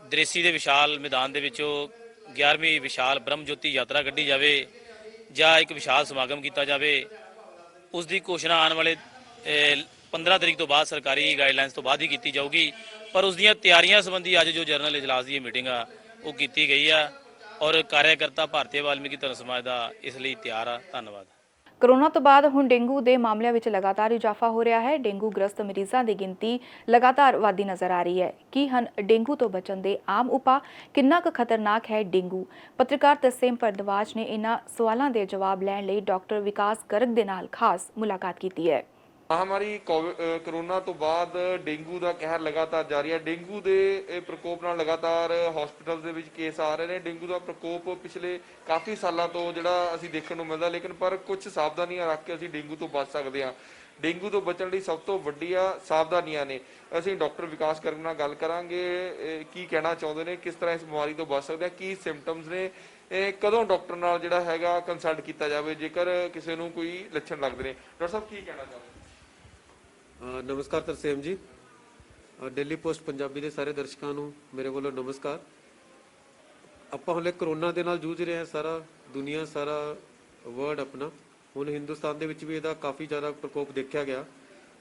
ਦ੍ਰੇਸੀ ਦੇ ਵਿਸ਼ਾਲ ਮੈਦਾਨ ਦੇ ਵਿੱਚੋਂ 11ਵੀਂ ਵਿਸ਼ਾਲ ਬ੍ਰਹਮ ਜੋਤੀ ਯਾਤਰਾ ਕੱਢੀ ਜਾਵੇ ਜਾਂ ਇੱਕ ਵਿਸ਼ਾਲ ਸਮਾਗਮ ਕੀਤਾ ਜਾਵੇ ਉਸ ਦੀ ਘੋਸ਼ਣਾ ਆਉਣ ਵਾਲੇ ਅਹ, 15 ਤਰੀਕ ਤੋਂ ਬਾਅਦ ਸਰਕਾਰੀ ਗਾਈਡਲਾਈਨਸ ਤੋਂ ਬਾਅਦ ਹੀ ਕੀਤੀ ਜਾਊਗੀ। ਪਰ ਉਸ ਦੀਆਂ ਤਿਆਰੀਆਂ ਸੰਬੰਧੀ ਅੱਜ ਜੋ ਜਰਨਲ ਇਜਲਾਸ ਦੀ ਮੀਟਿੰਗ ਆ ਉਹ ਕੀਤੀ ਗਈ ਆ ਔਰ ਕਾਰਜਕਰਤਾ ਭਾਰਤੀ ਵਾਲਮੀਕੀ ਧਰਮ ਸਮਾਜ ਦਾ ਇਸ ਲਈ ਤਿਆਰ ਆ। ਧੰਨਵਾਦ। ਕਰੋਨਾ ਤੋਂ ਬਾਅਦ ਹੁਣ ਡੇਂਗੂ ਦੇ ਮਾਮਲਿਆਂ ਵਿੱਚ ਲਗਾਤਾਰ ਇਜ਼ਾਫਾ ਹੋ ਰਿਹਾ ਹੈ। ਡੇਂਗੂ ਗ੍ਰਸਤ ਮਰੀਜ਼ਾਂ ਦੀ ਗਿਣਤੀ ਲਗਾਤਾਰ ਵਧਦੀ ਨਜ਼ਰ ਆ ਰਹੀ ਹੈ। ਕੀ ਹਨ ਡੇਂਗੂ ਤੋਂ ਬਚਣ ਦੇ ਆਮ ਉਪਾਅ? ਕਿੰਨਾ ਕੁ ਖਤਰਨਾਕ ਹੈ ਡੇਂਗੂ? ਪੱਤਰਕਾਰ ਤਸੀਮ ਪਰਦਵਾਜ ਨੇ ਇਹਨਾਂ ਸਵਾਲਾਂ ਦੇ ਜਵਾਬ ਲੈਣ ਲਈ ਡਾਕਟਰ ਵਿਕਾਸ ਗਰਗ ਦੇ ਨਾਲ ਖਾਸ ਮੁਲਾਕਾਤ ਕੀਤੀ ਹੈ। ਮਹਾਮਾਰੀ ਕੋਵਿ- ਕਰੋਨਾ ਤੋਂ ਬਾਅਦ ਡੇਂਗੂ ਦਾ ਕਹਿਰ ਲਗਾਤਾਰ ਜਾਰੀ ਹੈ। ਡੇਂਗੂ ਦੇ ਪ੍ਰਕੋਪ ਨਾਲ ਲਗਾਤਾਰ ਹਸਪੀਟਲ ਦੇ ਵਿੱਚ ਕੇਸ ਆ ਰਹੇ ਨੇ। ਡੇਂਗੂ ਦਾ ਪ੍ਰਕੋਪ ਪਿਛਲੇ ਕਾਫੀ ਸਾਲਾਂ ਤੋਂ ਜਿਹੜਾ ਅਸੀਂ ਦੇਖਣ ਨੂੰ ਮਿਲਦਾ, ਲੇਕਿਨ ਪਰ ਕੁਝ ਸਾਵਧਾਨੀਆਂ ਰੱਖ ਕੇ ਅਸੀਂ ਡੇਂਗੂ ਤੋਂ ਬਚ ਸਕਦੇ ਹਾਂ। ਡੇਂਗੂ ਤੋਂ ਬਚਣ ਲਈ ਸਭ ਤੋਂ ਵੱਡੀਆਂ ਸਾਵਧਾਨੀਆਂ ਨੇ। ਅਸੀਂ ਡਾਕਟਰ ਵਿਕਾਸ ਕਰਮ ਨਾਲ ਗੱਲ ਕਰਾਂਗੇ ਕੀ ਕਹਿਣਾ ਚਾਹੁੰਦੇ ਨੇ, ਕਿਸ ਤਰ੍ਹਾਂ ਇਸ ਬਿਮਾਰੀ ਤੋਂ ਬਚ ਸਕਦੇ ਆ, ਕੀ ਸਿੰਪਟਮਸ ਨੇ, ਇਹ ਕਦੋਂ ਡਾਕਟਰ ਨਾਲ ਜਿਹੜਾ ਹੈਗਾ ਕੰਸਲਟ ਕੀਤਾ ਜਾਵੇ, ਜੇਕਰ ਕਿਸੇ ਨੂੰ ਕੋਈ ਲੱਛਣ ਲੱਗਦੇ ਨੇ। ਡਾਕਟਰ ਸਾਹਿਬ, ਕੀ ਕਹਿਣਾ ਚਾਹੁੰਦੇ ਨਮਸਕਾਰ ਤਰਸੇਮ ਜੀ। ਅ, ਡੇਲੀ ਪੋਸਟ ਪੰਜਾਬੀ ਦੇ ਸਾਰੇ ਦਰਸ਼ਕਾਂ ਨੂੰ ਮੇਰੇ ਵੱਲੋਂ ਨਮਸਕਾਰ। ਆਪਾਂ ਹਲੇ ਕਰੋਨਾ ਦੇ ਨਾਲ ਜੂਝ ਰਹੇ ਹਾਂ ਸਾਰਾ ਦੁਨੀਆ ਸਾਰਾ ਵਰਲਡ ਆਪਣਾ। ਹੁਣ ਹਿੰਦੁਸਤਾਨ ਦੇ ਵਿੱਚ ਵੀ ਇਹਦਾ ਕਾਫੀ ਜ਼ਿਆਦਾ ਪ੍ਰਕੋਪ ਦੇਖਿਆ ਗਿਆ।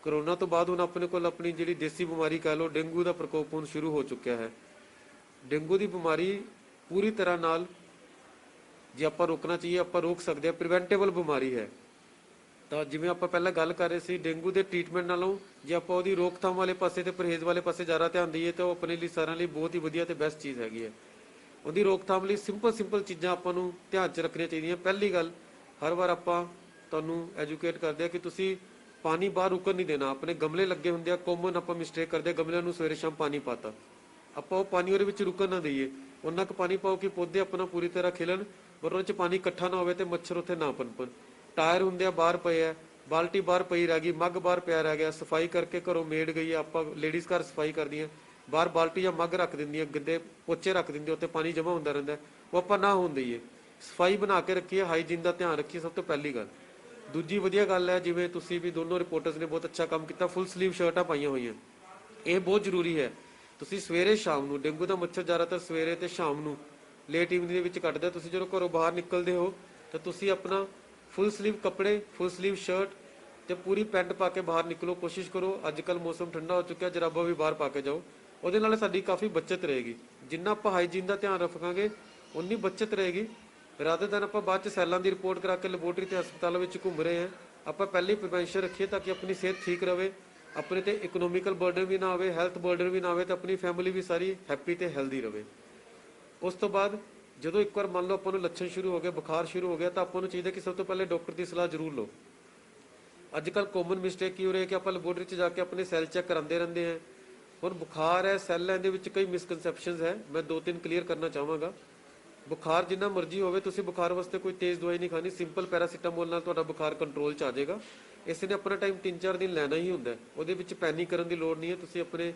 ਕਰੋਨਾ ਤੋਂ ਬਾਅਦ ਹੁਣ ਆਪਣੇ ਕੋਲ ਆਪਣੀ ਜਿਹੜੀ ਦੇਸੀ ਬਿਮਾਰੀ ਕਹ ਲਓ ਡੇਂਗੂ ਦਾ ਪ੍ਰਕੋਪ ਹੁਣ ਸ਼ੁਰੂ ਹੋ ਚੁੱਕਿਆ ਹੈ। ਡੇਂਗੂ ਦੀ ਬਿਮਾਰੀ ਪੂਰੀ ਤਰ੍ਹਾਂ ਨਾਲ ਜੇ ਆਪਾਂ ਰੋਕਣਾ ਚਾਹੀਏ ਆਪਾਂ ਰੋਕ ਸਕਦੇ ਹਾਂ। ਪ੍ਰੀਵੈਂਟੇਬਲ ਬਿਮਾਰੀ ਹੈ। ਤਾਂ ਜਿਵੇਂ ਆਪਾਂ ਪਹਿਲਾਂ ਗੱਲ ਕਰ ਰਹੇ ਸੀ, ਡੇਂਗੂ ਦੇ ਟ੍ਰੀਟਮੈਂਟ ਨਾਲੋਂ ਜੇ ਆਪਾਂ ਉਹਦੀ ਰੋਕਥਾਮ ਵਾਲੇ ਪਾਸੇ ਤੇ ਪਰਹੇਜ਼ ਵਾਲੇ ਪਾਸੇ ਜ਼ਿਆਦਾ ਧਿਆਨ ਦਈਏ ਤਾਂ ਉਹ ਆਪਣੇ ਲਈ ਸਾਰਿਆਂ ਲਈ ਬਹੁਤ ਹੀ ਵਧੀਆ ਤੇ ਬੈਸਟ ਚੀਜ਼ ਹੈਗੀ ਹੈ। ਉਹਦੀ ਰੋਕਥਾਮ ਲਈ ਸਿੰਪਲ ਸਿੰਪਲ ਚੀਜ਼ਾਂ ਆਪਾਂ ਨੂੰ ਧਿਆਨ 'ਚ ਰੱਖਣੀਆਂ ਚਾਹੀਦੀਆਂ। ਪਹਿਲੀ ਗੱਲ, ਹਰ ਵਾਰ ਆਪਾਂ ਤੁਹਾਨੂੰ ਐਜੂਕੇਟ ਕਰਦੇ ਆ ਕਿ ਤੁਸੀਂ ਪਾਣੀ ਬਾਹਰ ਰੁਕਣ ਨਹੀਂ ਦੇਣਾ। ਆਪਣੇ ਗਮਲੇ ਲੱਗੇ ਹੁੰਦੇ ਆ ਕੋਮਨ ਆਪਾਂ ਮਿਸਟੇਕ ਕਰਦੇ ਗਮਲਿਆਂ ਨੂੰ ਸਵੇਰੇ ਸ਼ਾਮ ਪਾਣੀ ਪਾਤਾ। ਆਪਾਂ ਉਹ ਪਾਣੀ ਉਹਦੇ ਵਿੱਚ ਰੁਕਣ ਨਾ ਦਈਏ। ਉਹਨਾਂ ਕੁ ਪਾਣੀ ਪਾਓ ਕਿ ਪੌਦੇ ਆਪਣਾ ਪੂਰੀ ਤਰ੍ਹਾਂ ਖਿਲਣ, ਪਰ ਉਹਦੇ 'ਚ ਪਾਣੀ ਇਕੱਠਾ ਨਾ ਹੋਵੇ ਤੇ ਮੱਛਰ ਉੱਥੇ ਨਾ ਪਨਪਣ। ਟਾਇਰ ਹੁੰਦੇ ਆ ਬਾਹਰ ਪਏ ਆ ਬਾਲਟੀ ਬਾਹਰ ਪਈ ਰਹਿ ਗਈ ਮੱਗ ਬਾਹਰ ਪਿਆ ਰਹਿ ਗਿਆ ਸਫ਼ਾਈ ਕਰਕੇ ਘਰੋਂ ਮੇਡ ਗਈ ਆ, ਆਪਾਂ ਲੇਡੀਜ਼ ਘਰ ਸਫ਼ਾਈ ਕਰਦੀਆਂ ਬਾਹਰ ਬਾਲਟੀ ਜਾਂ ਮੱਗ ਰੱਖ ਦਿੰਦੀਆਂ ਗਿੱਦੇ ਪੋਚੇ ਰੱਖ ਦਿੰਦੀਆਂ ਉੱਤੇ ਪਾਣੀ ਜਮ੍ਹਾਂ ਹੁੰਦਾ ਰਹਿੰਦਾ ਉਹ ਆਪਾਂ ਨਾ ਹੋਣ ਦਈਏ। ਸਫ਼ਾਈ ਬਣਾ ਕੇ ਰੱਖੀਏ ਹਾਈਜੀਨ ਦਾ ਧਿਆਨ ਰੱਖੀਏ ਸਭ ਤੋਂ ਪਹਿਲੀ ਗੱਲ। ਦੂਜੀ ਵਧੀਆ ਗੱਲ ਹੈ ਜਿਵੇਂ ਤੁਸੀਂ ਵੀ ਦੋਨੋਂ ਰਿਪੋਰਟਰਸ ਨੇ ਬਹੁਤ ਅੱਛਾ ਕੰਮ ਕੀਤਾ ਫੁੱਲ ਸਲੀਵ ਸ਼ਰਟਾਂ ਪਾਈਆਂ ਹੋਈਆਂ। ਇਹ ਬਹੁਤ ਜ਼ਰੂਰੀ ਹੈ। ਤੁਸੀਂ ਸਵੇਰੇ ਸ਼ਾਮ ਨੂੰ ਡੇਂਗੂ ਦਾ ਮੱਛਰ ਜ਼ਿਆਦਾਤਰ ਸਵੇਰੇ ਤੇ ਸ਼ਾਮ ਨੂੰ ਲੇਟ ਇਵਨਿੰਗ ਦੇ ਵਿੱਚ ਕੱਟਦਾ ਤੁਸੀਂ ਜਦੋਂ ਘਰੋਂ ਬਾਹਰ ਨਿਕਲਦੇ ਹੋ ਤਾਂ ਤੁਸੀਂ ਆਪਣਾ ਫੁੱਲ ਸਲੀਵ ਕੱਪੜੇ, ਫੁੱਲ ਸਲੀਵ ਸ਼ਰਟ ਤੇ ਪੂਰੀ ਪੈਂਟ ਪਾ ਕੇ ਬਾਹਰ ਨਿਕਲੋ, ਕੋਸ਼ਿਸ਼ ਕਰੋ ਅੱਜ ਕੱਲ ਮੌਸਮ ਠੰਡਾ ਹੋ ਚੁੱਕਿਆ ਜਰਾਬਾਂ ਵੀ ਬਾਹਰ ਪਾ ਕੇ ਜਾਓ। ਉਹਦੇ ਨਾਲ ਸਾਡੀ ਕਾਫੀ ਬਚਤ ਰਹੇਗੀ। ਜਿੰਨਾ ਆਪਾਂ ਹਾਈਜੀਨ ਦਾ ਧਿਆਨ ਰੱਖਾਂਗੇ ਉਨੀ ਬਚਤ ਰਹੇਗੀ। ਰਾਦਰ ਦਿਨ ਆਪਾਂ ਬਾਅਦ ਚ ਸੈੱਲਾਂ ਦੀ ਰਿਪੋਰਟ ਕਰਾ ਕੇ ਲੈਬੋਰਟਰੀ ਤੇ ਹਸਪਤਾਲਾਂ ਵਿੱਚ ਘੁੰਮ ਰਹੇ ਹਾਂ, ਆਪਾਂ ਪਹਿਲੇ ਪ੍ਰੀਵੈਂਸ਼ਨ ਰੱਖੀਏ ਤਾਂ ਕਿ ਆਪਣੀ ਸਿਹਤ ਠੀਕ ਰਵੇ, ਆਪਣੇ ਤੇ ਇਕਨੋਮਿਕਲ ਬਰਡਨ ਵੀ ਨਾ ਆਵੇ ਹੈਲਥ ਬਰਡਨ ਵੀ ਨਾ ਆਵੇ, ਤਾਂ ਆਪਣੀ ਫੈਮਿਲੀ ਵੀ ਸਾਰੀ ਹੈਪੀ ਤੇ ਹੈਲਦੀ ਰਵੇ। ਉਸ ਤੋਂ ਬਾਅਦ ਜਦੋਂ ਇੱਕ ਵਾਰ ਮੰਨ ਲਓ ਆਪਾਂ ਨੂੰ ਲੱਛਣ ਸ਼ੁਰੂ ਹੋ ਗਏ, ਬੁਖਾਰ ਸ਼ੁਰੂ ਹੋ ਗਿਆ, ਤਾਂ ਆਪਾਂ ਨੂੰ ਚਾਹੀਦਾ ਕਿ ਸਭ ਤੋਂ ਪਹਿਲੇ ਡਾਕਟਰ ਦੀ ਸਲਾਹ ਜ਼ਰੂਰ ਲਓ। ਅੱਜ ਕੱਲ ਕਾਮਨ ਮਿਸਟੇਕ ਕੀ ਹੋ ਰਹੀ ਹੈ ਕਿ ਆਪਾਂ ਲੈਬੋਰਟਰੀ 'ਚ ਜਾ ਕੇ ਆਪਣੇ ਸੈੱਲ ਚੈੱਕ ਕਰਾਉਂਦੇ ਰਹਿੰਦੇ ਹਾਂ। ਹੁਣ ਬੁਖਾਰ ਹੈ ਸੈੱਲ ਹੈ ਇਹਦੇ ਵਿੱਚ ਕਈ ਮਿਸਕਨਸੈਪਸ਼ਨਸ ਹੈ, ਮੈਂ ਦੋ ਤਿੰਨ ਕਲੀਅਰ ਕਰਨਾ ਚਾਹਾਂਗਾ। ਬੁਖਾਰ ਜਿੰਨਾ ਮਰਜ਼ੀ ਹੋਵੇ, ਤੁਸੀਂ ਬੁਖਾਰ ਵਾਸਤੇ ਕੋਈ ਤੇਜ਼ ਦਵਾਈ ਨਹੀਂ ਖਾਣੀ ਸਿੰਪਲ ਪੈਰਾਸੀਟਾਮੋਲ ਨਾਲ ਤੁਹਾਡਾ ਬੁਖਾਰ ਕੰਟਰੋਲ 'ਚ ਆ ਜਾਏਗਾ। ਇਸ ਨੇ ਆਪਣਾ ਟਾਈਮ 3-4 ਦਿਨ ਲੈਣਾ ਹੀ ਹੁੰਦਾ ਉਹਦੇ ਵਿੱਚ ਪੈਨਿਕ ਕਰਨ ਦੀ ਲੋੜ ਨਹੀਂ ਹੈ, ਤੁਸੀਂ ਆਪਣੇ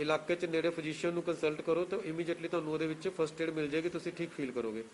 ਇਲਾਕੇ 'ਚ ਨੇੜੇ ਫਿਜ਼ੀਸ਼ੀਅਨ ਨੂੰ ਕੰਸਲਟ ਕਰੋ ਤਾਂ ਇਮੀਡੀਏਟਲੀ ਤੁਹਾਨੂੰ ਉਹਦੇ ਵਿੱਚ ਫਰਸਟ ਏਡ ਮਿਲ ਜਾਏਗੀ, ਤੁਸੀਂ ਠੀਕ ਫੀਲ ਕਰੋਗੇ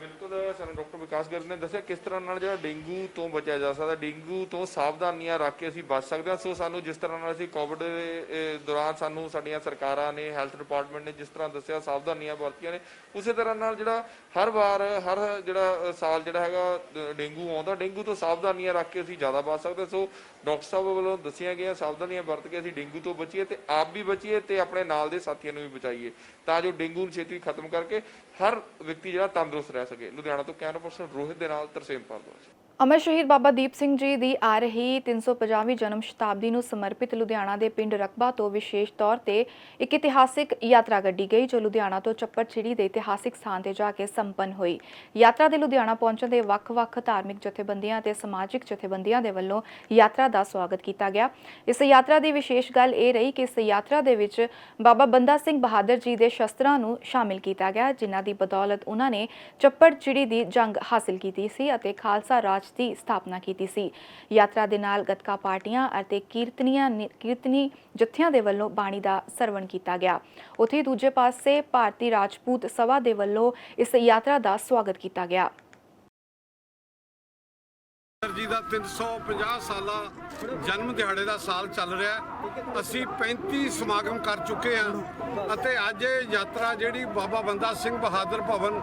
ਬਿਲਕੁਲ, ਸਾਨੂੰ ਡਾਕਟਰ ਵਿਕਾਸ ਗਰਗ ਨੇ ਦੱਸਿਆ ਕਿਸ ਤਰ੍ਹਾਂ ਨਾਲ ਜਿਹੜਾ ਡੇਂਗੂ ਤੋਂ ਬਚਿਆ ਜਾ ਸਕਦਾ, ਡੇਂਗੂ ਤੋਂ ਸਾਵਧਾਨੀਆਂ ਰੱਖ ਕੇ ਅਸੀਂ ਬਚ ਸਕਦੇ ਹਾਂ ਸੋ ਸਾਨੂੰ ਜਿਸ ਤਰ੍ਹਾਂ ਨਾਲ ਅਸੀਂ ਕੋਵਿਡ ਦੇ ਦੌਰਾਨ ਸਾਨੂੰ ਸਾਡੀਆਂ ਸਰਕਾਰਾਂ ਨੇ ਹੈਲਥ ਡਿਪਾਰਟਮੈਂਟ ਨੇ ਜਿਸ ਤਰ੍ਹਾਂ ਦੱਸਿਆ, ਸਾਵਧਾਨੀਆਂ ਵਰਤੀਆਂ ਨੇ, ਉਸੇ ਤਰ੍ਹਾਂ ਨਾਲ ਜਿਹੜਾ ਹਰ ਵਾਰ, ਹਰ ਜਿਹੜਾ ਸਾਲ ਜਿਹੜਾ ਹੈਗਾ ਡੇਂਗੂ ਆਉਂਦਾ, ਡੇਂਗੂ ਤੋਂ ਸਾਵਧਾਨੀਆਂ ਰੱਖ ਕੇ ਅਸੀਂ ਜ਼ਿਆਦਾ ਬਚ ਸਕਦੇ ਹਾਂ। ਸੋ ਡਾਕਟਰ ਸਾਹਿਬ ਵੱਲੋਂ ਦੱਸੀਆਂ ਗਈਆਂ ਸਾਵਧਾਨੀਆਂ ਵਰਤ ਕੇ ਅਸੀਂ ਡੇਂਗੂ ਤੋਂ ਬਚੀਏ ਤੇ ਆਪ ਵੀ ਬਚੀਏ ਤੇ ਆਪਣੇ ਨਾਲ ਦੇ ਸਾਥੀਆਂ ਨੂੰ ਵੀ ਬਚਾਈਏ ਤਾਂ ਜੋ ਡੇਂਗੂ ਨੂੰ ਛੇਤੀ ਖਤਮ ਕਰਕੇ ਹਰ ਵਿਅਕਤੀ ਜਿਹੜਾ ਤੰਦਰੁਸਤ ਰਹਿ ਸਕੇ। ਲੁਧਿਆਣਾ ਤੋਂ ਕੈਮਰਾ ਪਰਸਨ ਰੋਹਿਤ ਦੇ ਨਾਲ ਤਰਸੇਮ ਭਾਰਦਵਾਜ। ਅਮਰ ਸ਼ਹੀਦ ਬਾਬਾ ਦੀਪ ਸਿੰਘ ਜੀ ਦੀ ਆ ਰਹੀ 350ਵੀਂ ਜਨਮ ਸ਼ਤਾਬਦੀ ਨੂੰ ਸਮਰਪਿਤ ਲੁਧਿਆਣਾ ਦੇ ਪਿੰਡ ਰਕਬਾ ਤੋਂ ਵਿਸ਼ੇਸ਼ ਤੌਰ ਤੇ ਇੱਕ ਇਤਿਹਾਸਿਕ ਯਾਤਰਾ ਕੱਢੀ ਗਈ, ਜੋ ਲੁਧਿਆਣਾ ਤੋਂ ਚੱਪੜਚਿੜੀ ਦੇ ਇਤਿਹਾਸਿਕ ਸਥਾਨ ਤੇ ਜਾ ਕੇ ਸੰਪੰਨ ਹੋਈ। ਯਾਤਰਾ ਦੇ ਲੁਧਿਆਣਾ ਪਹੁੰਚਣ ਦੇ ਵੱਖ-ਵੱਖ ਧਾਰਮਿਕ ਜਥੇਬੰਦੀਆਂ ਤੇ ਸਮਾਜਿਕ ਜਥੇਬੰਦੀਆਂ ਦੇ ਵੱਲੋਂ ਯਾਤਰਾ ਦਾ ਸਵਾਗਤ ਕੀਤਾ ਗਿਆ। ਇਸ ਯਾਤਰਾ ਦੀ ਵਿਸ਼ੇਸ਼ ਗੱਲ ਇਹ ਰਹੀ ਕਿ ਇਸ ਯਾਤਰਾ ਦੇ ਵਿੱਚ ਬਾਬਾ ਬੰਦਾ ਸਿੰਘ ਬਹਾਦਰ ਜੀ ਦੇ ਸ਼ਸਤਰਾਂ ਨੂੰ ਸ਼ਾਮਿਲ ਕੀਤਾ ਗਿਆ, ਜਿਨ੍ਹਾਂ ਦੀ ਬਦੌਲਤ ਉਹਨਾਂ ਨੇ ਚੱਪੜਚਿੜੀ ਦੀ ਜੰਗ ਹਾਸਿਲ ਕੀਤੀ ਸੀ ਅਤੇ ਖਾਲਸਾ ਰਾਜ ਦੀ ਸਥਾਪਨਾ ਕੀਤੀ ਸੀ। ਯਾਤਰਾ ਦੇ ਨਾਲ ਗੱਤਕਾ ਪਾਰਟੀਆਂ ਅਤੇ ਕੀਰਤਨੀਆਂ ਨੇ- ਕੀਰਤਨੀ ਜਥਿਆਂ ਦੇ ਵੱਲੋਂ ਬਾਣੀ ਦਾ ਸਰਵਣ ਕੀਤਾ ਗਿਆ। ਉੱਥੇ ਦੂਜੇ ਪਾਸੇ ਭਾਰਤੀ ਰਾਜਪੂਤ ਸਭਾ ਦੇ ਵੱਲੋਂ ਇਸ ਯਾਤਰਾ ਦਾ ਸਵਾਗਤ ਕੀਤਾ ਗਿਆ। ਜੀ ਦਾ 350 ਸਾਲਾ ਜਨਮ ਦਿਹਾੜੇ ਦਾ ਸਾਲ ਚੱਲ ਰਿਹਾ ਹੈ। ਅਸੀਂ 35 ਸਮਾਗਮ ਕਰ ਚੁੱਕੇ ਹਾਂ ਅਤੇ ਅੱਜ ਇਹ ਯਾਤਰਾ ਜਿਹੜੀ ਬਾਬਾ ਬੰਦਾ ਸਿੰਘ ਬਹਾਦਰ ਭਵਨ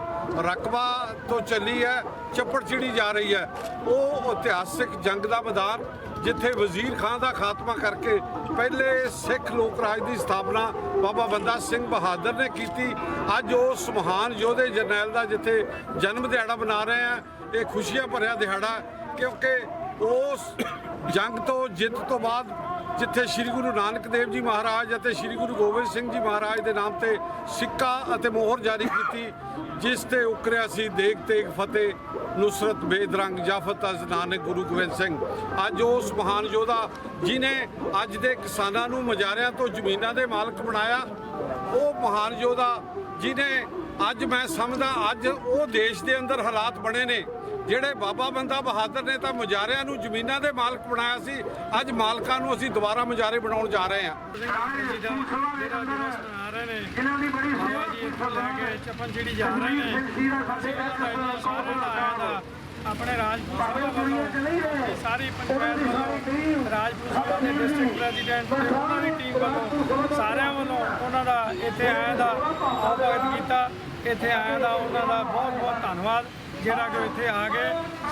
ਰਕਬਾ ਤੋਂ ਚੱਲੀ ਹੈ ਚੱਪੜਚਿੜੀ ਜਾ ਰਹੀ ਹੈ ਉਹ ਇਤਿਹਾਸਿਕ ਜੰਗ ਦਾ ਮੈਦਾਨ ਜਿੱਥੇ ਵਜ਼ੀਰ ਖਾਨ ਦਾ ਖਾਤਮਾ ਕਰਕੇ ਪਹਿਲੇ ਸਿੱਖ ਲੋਕ ਰਾਜ ਦੀ ਸਥਾਪਨਾ ਬਾਬਾ ਬੰਦਾ ਸਿੰਘ ਬਹਾਦਰ ਨੇ ਕੀਤੀ ਅੱਜ ਉਸ ਮਹਾਨ ਯੋਧੇ ਜਰਨੈਲ ਦਾ ਜਿੱਥੇ ਜਨਮ ਦਿਹਾੜਾ ਮਨਾ ਰਹੇ ਹਾਂ, ਇਹ ਖੁਸ਼ੀਆਂ ਭਰਿਆ ਦਿਹਾੜਾ ਹੈ ਕਿਉਂਕਿ ਉਸ ਜੰਗ ਤੋਂ, ਜਿੱਤ ਤੋਂ ਬਾਅਦ ਜਿੱਥੇ ਸ੍ਰੀ ਗੁਰੂ ਨਾਨਕ ਦੇਵ ਜੀ ਮਹਾਰਾਜ ਅਤੇ ਸ੍ਰੀ ਗੁਰੂ ਗੋਬਿੰਦ ਸਿੰਘ ਜੀ ਮਹਾਰਾਜ ਦੇ ਨਾਮ ਤੇ ਸਿੱਕਾ ਅਤੇ ਮੋਹਰ ਜਾਰੀ ਕੀਤੀ, ਜਿਸ ਤੇ ਉਕਰਿਆ ਸੀ ਦੇਗ ਤੇਗ ਫਤਿਹ, ਨੁਸਰਤ, ਬੇਦਰੰਗ, ਜਾਫਤ, ਅਜ਼ ਨਾਨਕ, ਗੁਰੂ ਗੋਬਿੰਦ ਸਿੰਘ। ਅੱਜ ਉਸ ਮਹਾਨ ਯੋਧਾ ਜਿਨੇ ਅੱਜ ਦੇ ਕਿਸਾਨਾਂ ਨੂੰ ਮਜਾਰਿਆਂ ਤੋਂ ਜ਼ਮੀਨਾਂ ਦੇ ਮਾਲਕ ਬਣਾਇਆ, ਉਹ ਮਹਾਨ ਯੋਧਾ ਜਿਨੇ ਅੱਜ ਮੈਂ ਸਮਝਦਾ, ਅੱਜ ਉਹ ਦੇਸ਼ ਦੇ ਅੰਦਰ ਹਾਲਾਤ ਬਣੇ ਨੇ। ਜਿਹੜੇ ਬਾਬਾ ਬੰਦਾ ਬਹਾਦਰ ਨੇ ਤਾਂ ਮੁਜਾਰਿਆਂ ਨੂੰ ਜ਼ਮੀਨਾਂ ਦੇ ਮਾਲਕ ਬਣਾਇਆ ਸੀ ਅੱਜ ਮਾਲਕਾਂ ਨੂੰ ਅਸੀਂ ਦੁਬਾਰਾ ਮੁਜਾਰੇ ਬਣਾਉਣ ਜਾ ਰਹੇ ਹਾਂ। ਜਿਨ੍ਹਾਂ ਦੀ ਬੜੀ ਸੇਵਾ ਜੀ ਇੱਥੋਂ ਲੈ ਕੇ ਚੱਪਨ ਜਿਹੜੀ ਜਾ ਰਹੇ ਨੇ ਆਪਣੇ ਰਾਜਪੂਤ ਵੱਲੋਂ ਸਾਰੀ ਪੰਚਾਇਤ ਵੱਲੋਂ ਰਾਜਪੂਤ ਸਭਾ ਦੇ ਡਿਸਟ੍ਰਿਕਟ ਪ੍ਰੈਜ਼ੀਡੈਂਟ ਤੇ ਉਹਨਾਂ ਦੀ ਟੀਮ ਵੱਲੋਂ ਸਾਰਿਆਂ ਵੱਲੋਂ ਉਹਨਾਂ ਦਾ ਇੱਥੇ ਆਇਆਂ ਦਾ ਆਵਾਗਤ ਕੀਤਾ ਇੱਥੇ ਆਇਆਂ ਦਾ ਉਹਨਾਂ ਦਾ ਬਹੁਤ ਬਹੁਤ ਧੰਨਵਾਦ। ਜਿਹੜਾ ਕਿ ਇੱਥੇ ਆ ਕੇ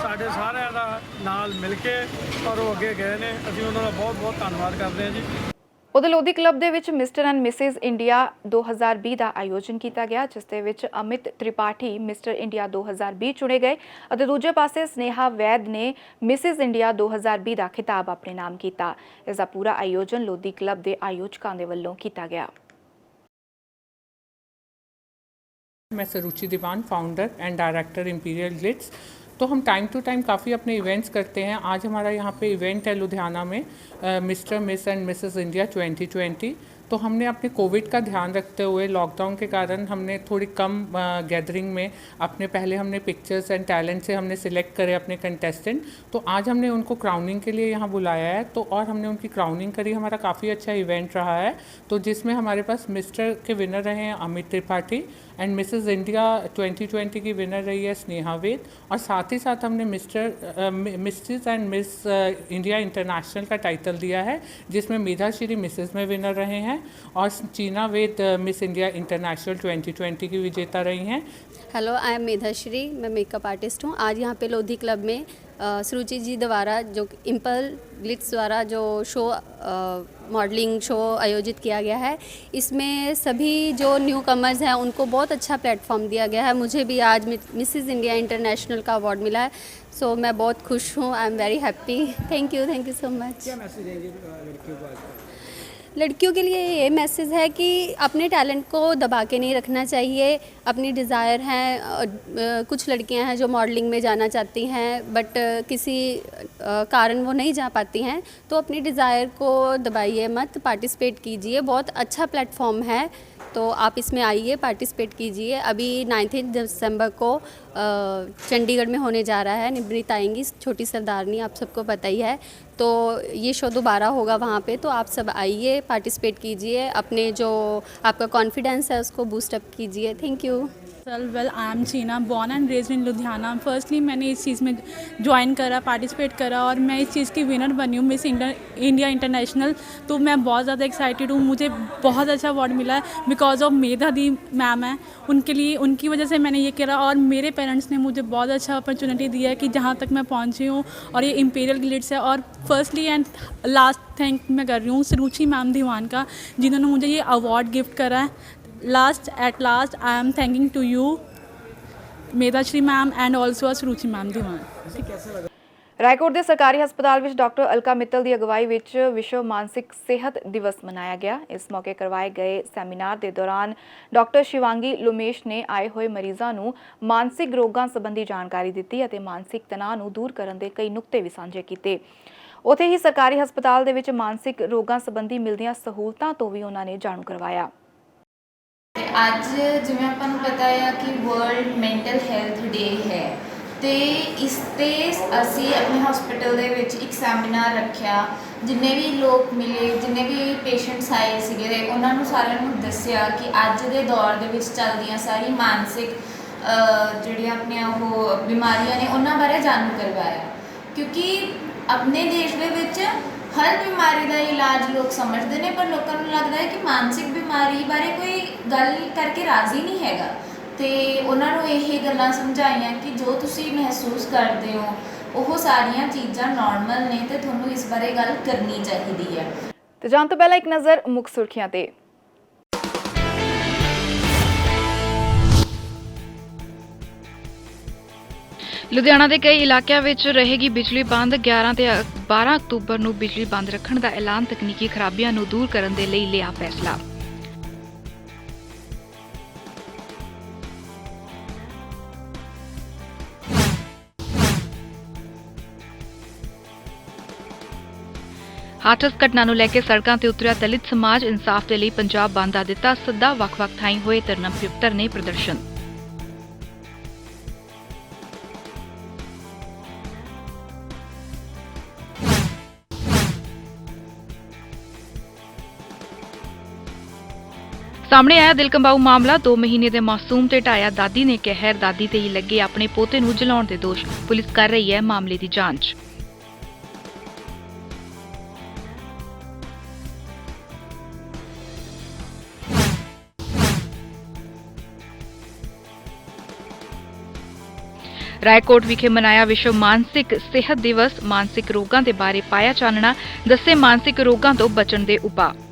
ਸਾਡੇ ਸਾਰਿਆਂ ਦਾ ਨਾਲ ਮਿਲ ਕੇ ਔਰ ਉਹ ਅੱਗੇ ਗਏ ਨੇ। ਅਸੀਂ ਉਹਨਾਂ ਦਾ ਬਹੁਤ ਬਹੁਤ ਧੰਨਵਾਦ ਕਰਦੇ ਹਾਂ ਜੀ। ਉਧਰ ਲੋਧੀ ਕਲੱਬ ਦੇ ਵਿੱਚ ਮਿਸਟਰ ਐਂਡ ਮਿਸਿਸ ਇੰਡੀਆ 2020 ਦਾ ਆਯੋਜਨ ਕੀਤਾ ਗਿਆ, ਜਿਸ ਦੇ ਵਿੱਚ ਅਮਿਤ ਤ੍ਰਿਪਾਠੀ ਮਿਸਟਰ ਇੰਡੀਆ 2020 ਚੁਣੇ ਗਏ ਅਤੇ ਦੂਜੇ ਪਾਸੇ ਸਨੇਹਾ ਵੈਦ ਨੇ ਮਿਸਿਸ ਇੰਡੀਆ 2020 ਦਾ ਖਿਤਾਬ ਆਪਣੇ ਨਾਮ ਕੀਤਾ। ਇਸ ਦਾ ਪੂਰਾ ਆਯੋਜਨ ਲੋਧੀ ਕਲੱਬ ਦੇ ਆਯੋਜਕਾਂ ਦੇ ਵੱਲੋਂ ਕੀਤਾ ਗਿਆ। मैं Saruchi Diwan founder and director imperial glitz तो हम टाइम टू टाइम काफ़ी अपने इवेंट्स करते हैं। आज हमारा यहाँ पे इवेंट है लुधियाना में Mr Miss and Mrs India 2020 तो हमने अपने कोविड का ध्यान रखते हुए लॉकडाउन के कारण हमने थोड़ी कम गैदरिंग में अपने, पहले हमने पिक्चर्स एंड टैलेंट से हमने सिलेक्ट करे अपने कंटेस्टेंट तो आज हमने उनको क्राउनिंग के लिए यहाँ बुलाया है तो और हमने उनकी क्राउनिंग करी। हमारा काफ़ी अच्छा इवेंट रहा है। तो जिसमें हमारे पास मिस्टर के विनर रहे हैं Amit Tripathi and Mrs India 2020 की विनर रही है स्नेहा वेद। और साथ ही साथ हमने Mr Mrs and Miss India international का टाइटल दिया है, जिसमें मेधा श्री मिसेस में विनर रहे हैं। और चीना वेद मिस इंडिया इंटरनेशनल 2020 की विजेता रही हैं। हेलो आई एम मेधाश्री मैं मेकअप आर्टिस्ट हूँ। आज यहाँ पे लोधी क्लब में सुरुचि जी द्वारा जो इम्पल ग्लिट्स द्वारा जो शो मॉडलिंग शो आयोजित किया गया है इसमें सभी जो न्यू कमर्स हैं उनको बहुत अच्छा प्लेटफॉर्म दिया गया है। मुझे भी आज मिसिस इंडिया इंटरनेशनल का अवार्ड मिला है सो so, मैं बहुत खुश हूँ I am very happy thank you thank you so much क्या मैसेज देंगे लड़कियों को लिए ये मैसेज है कि अपने टैलेंट को दबा के नहीं रखना चाहिए। अपनी डिज़ायर हैं कुछ लड़कियाँ हैं जो मॉडलिंग में जाना चाहती हैं बट किसी कारण वो नहीं जा पाती हैं तो अपनी डिज़ायर को दबाइए मत पार्टिसिपेट कीजिए। बहुत अच्छा प्लेटफॉर्म है तो आप इसमें आइए पार्टिसिपेट कीजिए। अभी नाइन्थ दिसंबर को चंडीगढ़ में होने जा रहा है निमृत आएँगी छोटी सरदारनी, आप सबको पता ही है। तो ये शो दोबारा होगा वहाँ पे तो आप सब आइए पार्टिसिपेट कीजिए, अपने जो आपका कॉन्फिडेंस है उसको बूस्टअप कीजिए। Thank you sir well I am Cheena born and raise in Ludhiana firstly मैंने इस चीज़ में ज्वाइन करा पार्टिसिपेट करा और मैं इस चीज़ की विनर बनी हूँ मिस इंडिया इंटरनेशनल तो मैं बहुत ज़्यादा एक्साइटेड हूँ, मुझे बहुत अच्छा अवार्ड मिला है बिकॉज़ ऑफ़ मेधा दी मैम है। उनके लिए, उनकी वजह से मैंने ये करा और मेरे पेरेंट्स ने मुझे बहुत अच्छा अपॉर्चुनिटी दिया है कि जहाँ तक मैं पहुँची हूँ और ये इम्पेरियल ग्लिट्स है और फर्स्टली एंड लास्ट थैंक मैं कर रही हूँ सुरुचि मैम दीवान का जिन्होंने मुझे ये अवार्ड गिफ्ट करा है last at last i am thanking to you medashri ma'am and also suruchi ma'am diwan Raikot ਦੇ ਸਰਕਾਰੀ ਹਸਪਤਾਲ ਵਿੱਚ ਡਾਕਟਰ ਅਲਕਾ ਮਿੱਤਲ ਦੀ ਅਗਵਾਈ ਵਿੱਚ ਵਿਸ਼ਵ ਮਾਨਸਿਕ ਸਿਹਤ ਦਿਵਸ ਮਨਾਇਆ ਗਿਆ ਇਸ ਮੌਕੇ ਕਰਵਾਏ ਗਏ ਸੈਮੀਨਾਰ ਦੇ ਦੌਰਾਨ ਡਾਕਟਰ ਸ਼ਿਵਾਂਗੀ ਲੁਮੇਸ਼ ਨੇ ਆਏ ਹੋਏ ਮਰੀਜ਼ਾਂ ਨੂੰ ਮਾਨਸਿਕ ਰੋਗਾਂ ਸੰਬੰਧੀ ਜਾਣਕਾਰੀ ਦਿੱਤੀ ਅਤੇ ਮਾਨਸਿਕ ਤਣਾਅ ਨੂੰ ਦੂਰ ਕਰਨ ਦੇ ਕਈ ਨੁਕਤੇ ਵੀ ਸਾਂਝੇ ਕੀਤੇ ਉਥੇ ਹੀ ਸਰਕਾਰੀ ਹਸਪਤਾਲ ਦੇ ਵਿੱਚ ਮਾਨਸਿਕ ਰੋਗਾਂ ਸੰਬੰਧੀ ਮਿਲਦੀਆਂ ਸਹੂਲਤਾਂ ਤੋਂ ਵੀ ਉਹਨਾਂ ਨੇ ਜਾਣੂ ਕਰਵਾਇਆ। ਤੇ ਅੱਜ ਜਿਵੇਂ ਆਪਾਂ ਨੂੰ ਪਤਾ ਹੈ ਕਿ ਵਰਲਡ ਮੈਂਟਲ ਹੈਲਥ ਡੇ ਹੈ ਤੇ ਇਸ ਤੇ ਅਸੀਂ ਆਪਣੇ ਹਸਪੀਟਲ ਦੇ ਵਿੱਚ ਇੱਕ ਸੈਮੀਨਾਰ ਰੱਖਿਆ, ਜਿੰਨੇ ਵੀ ਲੋਕ ਮਿਲੇ, ਜਿੰਨੇ ਵੀ ਪੇਸ਼ੈਂਟਸ ਆਏ ਸੀਗੇ ਉਹਨਾਂ ਨੂੰ ਸਾਰਿਆਂ ਨੂੰ ਦੱਸਿਆ ਕਿ ਅੱਜ ਦੇ ਦੌਰ ਦੇ ਵਿੱਚ ਚੱਲਦੀਆਂ ਸਾਰੀ ਮਾਨਸਿਕ ਜਿਹੜੀਆਂ ਆਪਣੀਆਂ ਉਹ ਬਿਮਾਰੀਆਂ ਨੇ ਉਹਨਾਂ ਬਾਰੇ ਜਾਣੂ ਕਰਵਾਇਆ। ਕਿਉਂਕਿ ਆਪਣੇ ਦੇਸ਼ ਦੇ ਵਿੱਚ ਹਰ ਬਿਮਾਰੀ ਦਾ ਇਲਾਜ ਲੋਕ ਸਮਝਦੇ ਨੇ, ਪਰ ਲੋਕਾਂ ਨੂੰ ਲੱਗਦਾ ਹੈ ਕਿ ਮਾਨਸਿਕ ਬਿਮਾਰੀ ਬਾਰੇ ਕੋਈ ਗੱਲ ਕਰਕੇ ਰਾਜ਼ੀ ਨਹੀਂ ਹੈਗਾ। ਤੇ ਉਹਨਾਂ ਨੂੰ ਇਹ ਗੱਲਾਂ ਸਮਝਾਈਆਂ ਕਿ ਜੋ ਤੁਸੀਂ ਮਹਿਸੂਸ ਕਰਦੇ ਹੋ, ਉਹ ਸਾਰੀਆਂ ਚੀਜ਼ਾਂ ਨਾਰਮਲ ਨੇ ਤੇ ਤੁਹਾਨੂੰ ਇਸ ਬਾਰੇ ਗੱਲ ਕਰਨੀ ਚਾਹੀਦੀ ਹੈ। ਤੇ ਜਾਣ ਤੋਂ ਪਹਿਲਾਂ ਇੱਕ ਨਜ਼ਰ ਮੁੱਖ ਸੁਰਖੀਆਂ ਤੇ। ਲੁਧਿਆਣਾ ਦੇ ਕਈ ਇਲਾਕਿਆਂ ਵਿੱਚ ਰਹੇਗੀ ਬਿਜਲੀ ਬੰਦ। 11 ਤੇ 12 ਅਕਤੂਬਰ ਨੂੰ ਬਿਜਲੀ ਬੰਦ ਰੱਖਣ ਦਾ ਐਲਾਨ ਤਕਨੀਕੀ ਖਰਾਬੀਆਂ ਨੂੰ ਦੂਰ ਕਰਨ ਦੇ ਲਈ ਲਿਆ ਫੈਸਲਾ। ਹਾਟਸ ਘਟਨਾ ਨੂੰ ਲੈ ਕੇ ਸੜਕਾਂ ਤੇ ਉਤਰਿਆ ਦਲਿਤ ਸਮਾਜ। ਇਨਸਾਫ ਦੇ ਲਈ ਪੰਜਾਬ ਬੰਦ ਦਾ ਦਿੱਤਾ। ਸੱਦਾ ਵੱਖ-ਵੱਖ ਥਾਈਂ ਹੋਏ ਧਰਨਾ ਫਿਰਤਰ ਨੇ ਪ੍ਰਦਰਸ਼ਨ। ਸਾਹਮਣੇ ਆਇਆ ਦਿਲਕੰਬਾਊ ਮਾਮਲਾ। 2 ਮਹੀਨੇ ਦੇ ਮਾਸੂਮ ਤੇ ਢਾਇਆ ਦਾਦੀ ਨੇ ਕਹਿਰ ਦਾਦੀ ਤੇ ਹੀ ਲੱਗੇ ਆਪਣੇ ਪੋਤੇ ਨੂੰ ਜਲਾਉਣ ਦੇ ਦੋਸ਼। ਪੁਲਿਸ ਕਰ ਰਹੀ ਹੈ ਮਾਮਲੇ ਦੀ ਜਾਂਚ। ਰਾਏਕੋਟ ਵਿਖੇ ਮਨਾਇਆ ਵਿਸ਼ਵ ਮਾਨਸਿਕ ਸਿਹਤ ਦਿਵਸ। ਮਾਨਸਿਕ ਰੋਗਾਂ ਦੇ ਬਾਰੇ ਪਾਇਆ ਚਾਨਣਾ, ਦੱਸੇ ਮਾਨਸਿਕ ਰੋਗਾਂ ਤੋਂ ਬਚਣ ਦੇ ਉਪਾਅ।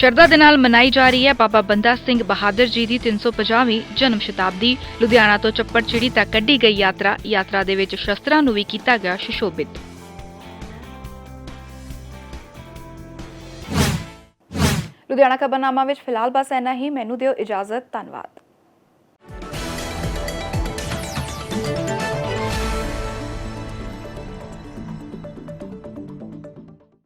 ਸ਼ਰਧਾ ਦੇ ਨਾਲ ਮਨਾਈ ਜਾ ਰਹੀ ਹੈ ਬਾਬਾ ਬੰਦਾ ਸਿੰਘ ਬਹਾਦਰ ਜੀ ਦੀ 350ਵੀਂ ਜਨਮ ਸ਼ਤਾਬਦੀ। ਲੁਧਿਆਣਾ ਤੋਂ ਚੱਪੜਚਿੜੀ ਤੱਕ ਕੱਢੀ ਗਈ ਯਾਤਰਾ। ਯਾਤਰਾ ਦੇ ਵਿੱਚ ਸ਼ਸਤਰਾਂ ਨੂੰ ਵੀ ਕੀਤਾ ਗਿਆ ਸੁਸ਼ੋਭਿਤ। ਲੁਧਿਆਣਾ ਖਬਰਨਾਮਾ ਵਿੱਚ ਫਿਲਹਾਲ ਬਸ ਇੰਨਾ ਹੀ। ਮੈਨੂੰ ਦਿਓ ਇਜਾਜ਼ਤ। ਧੰਨਵਾਦ।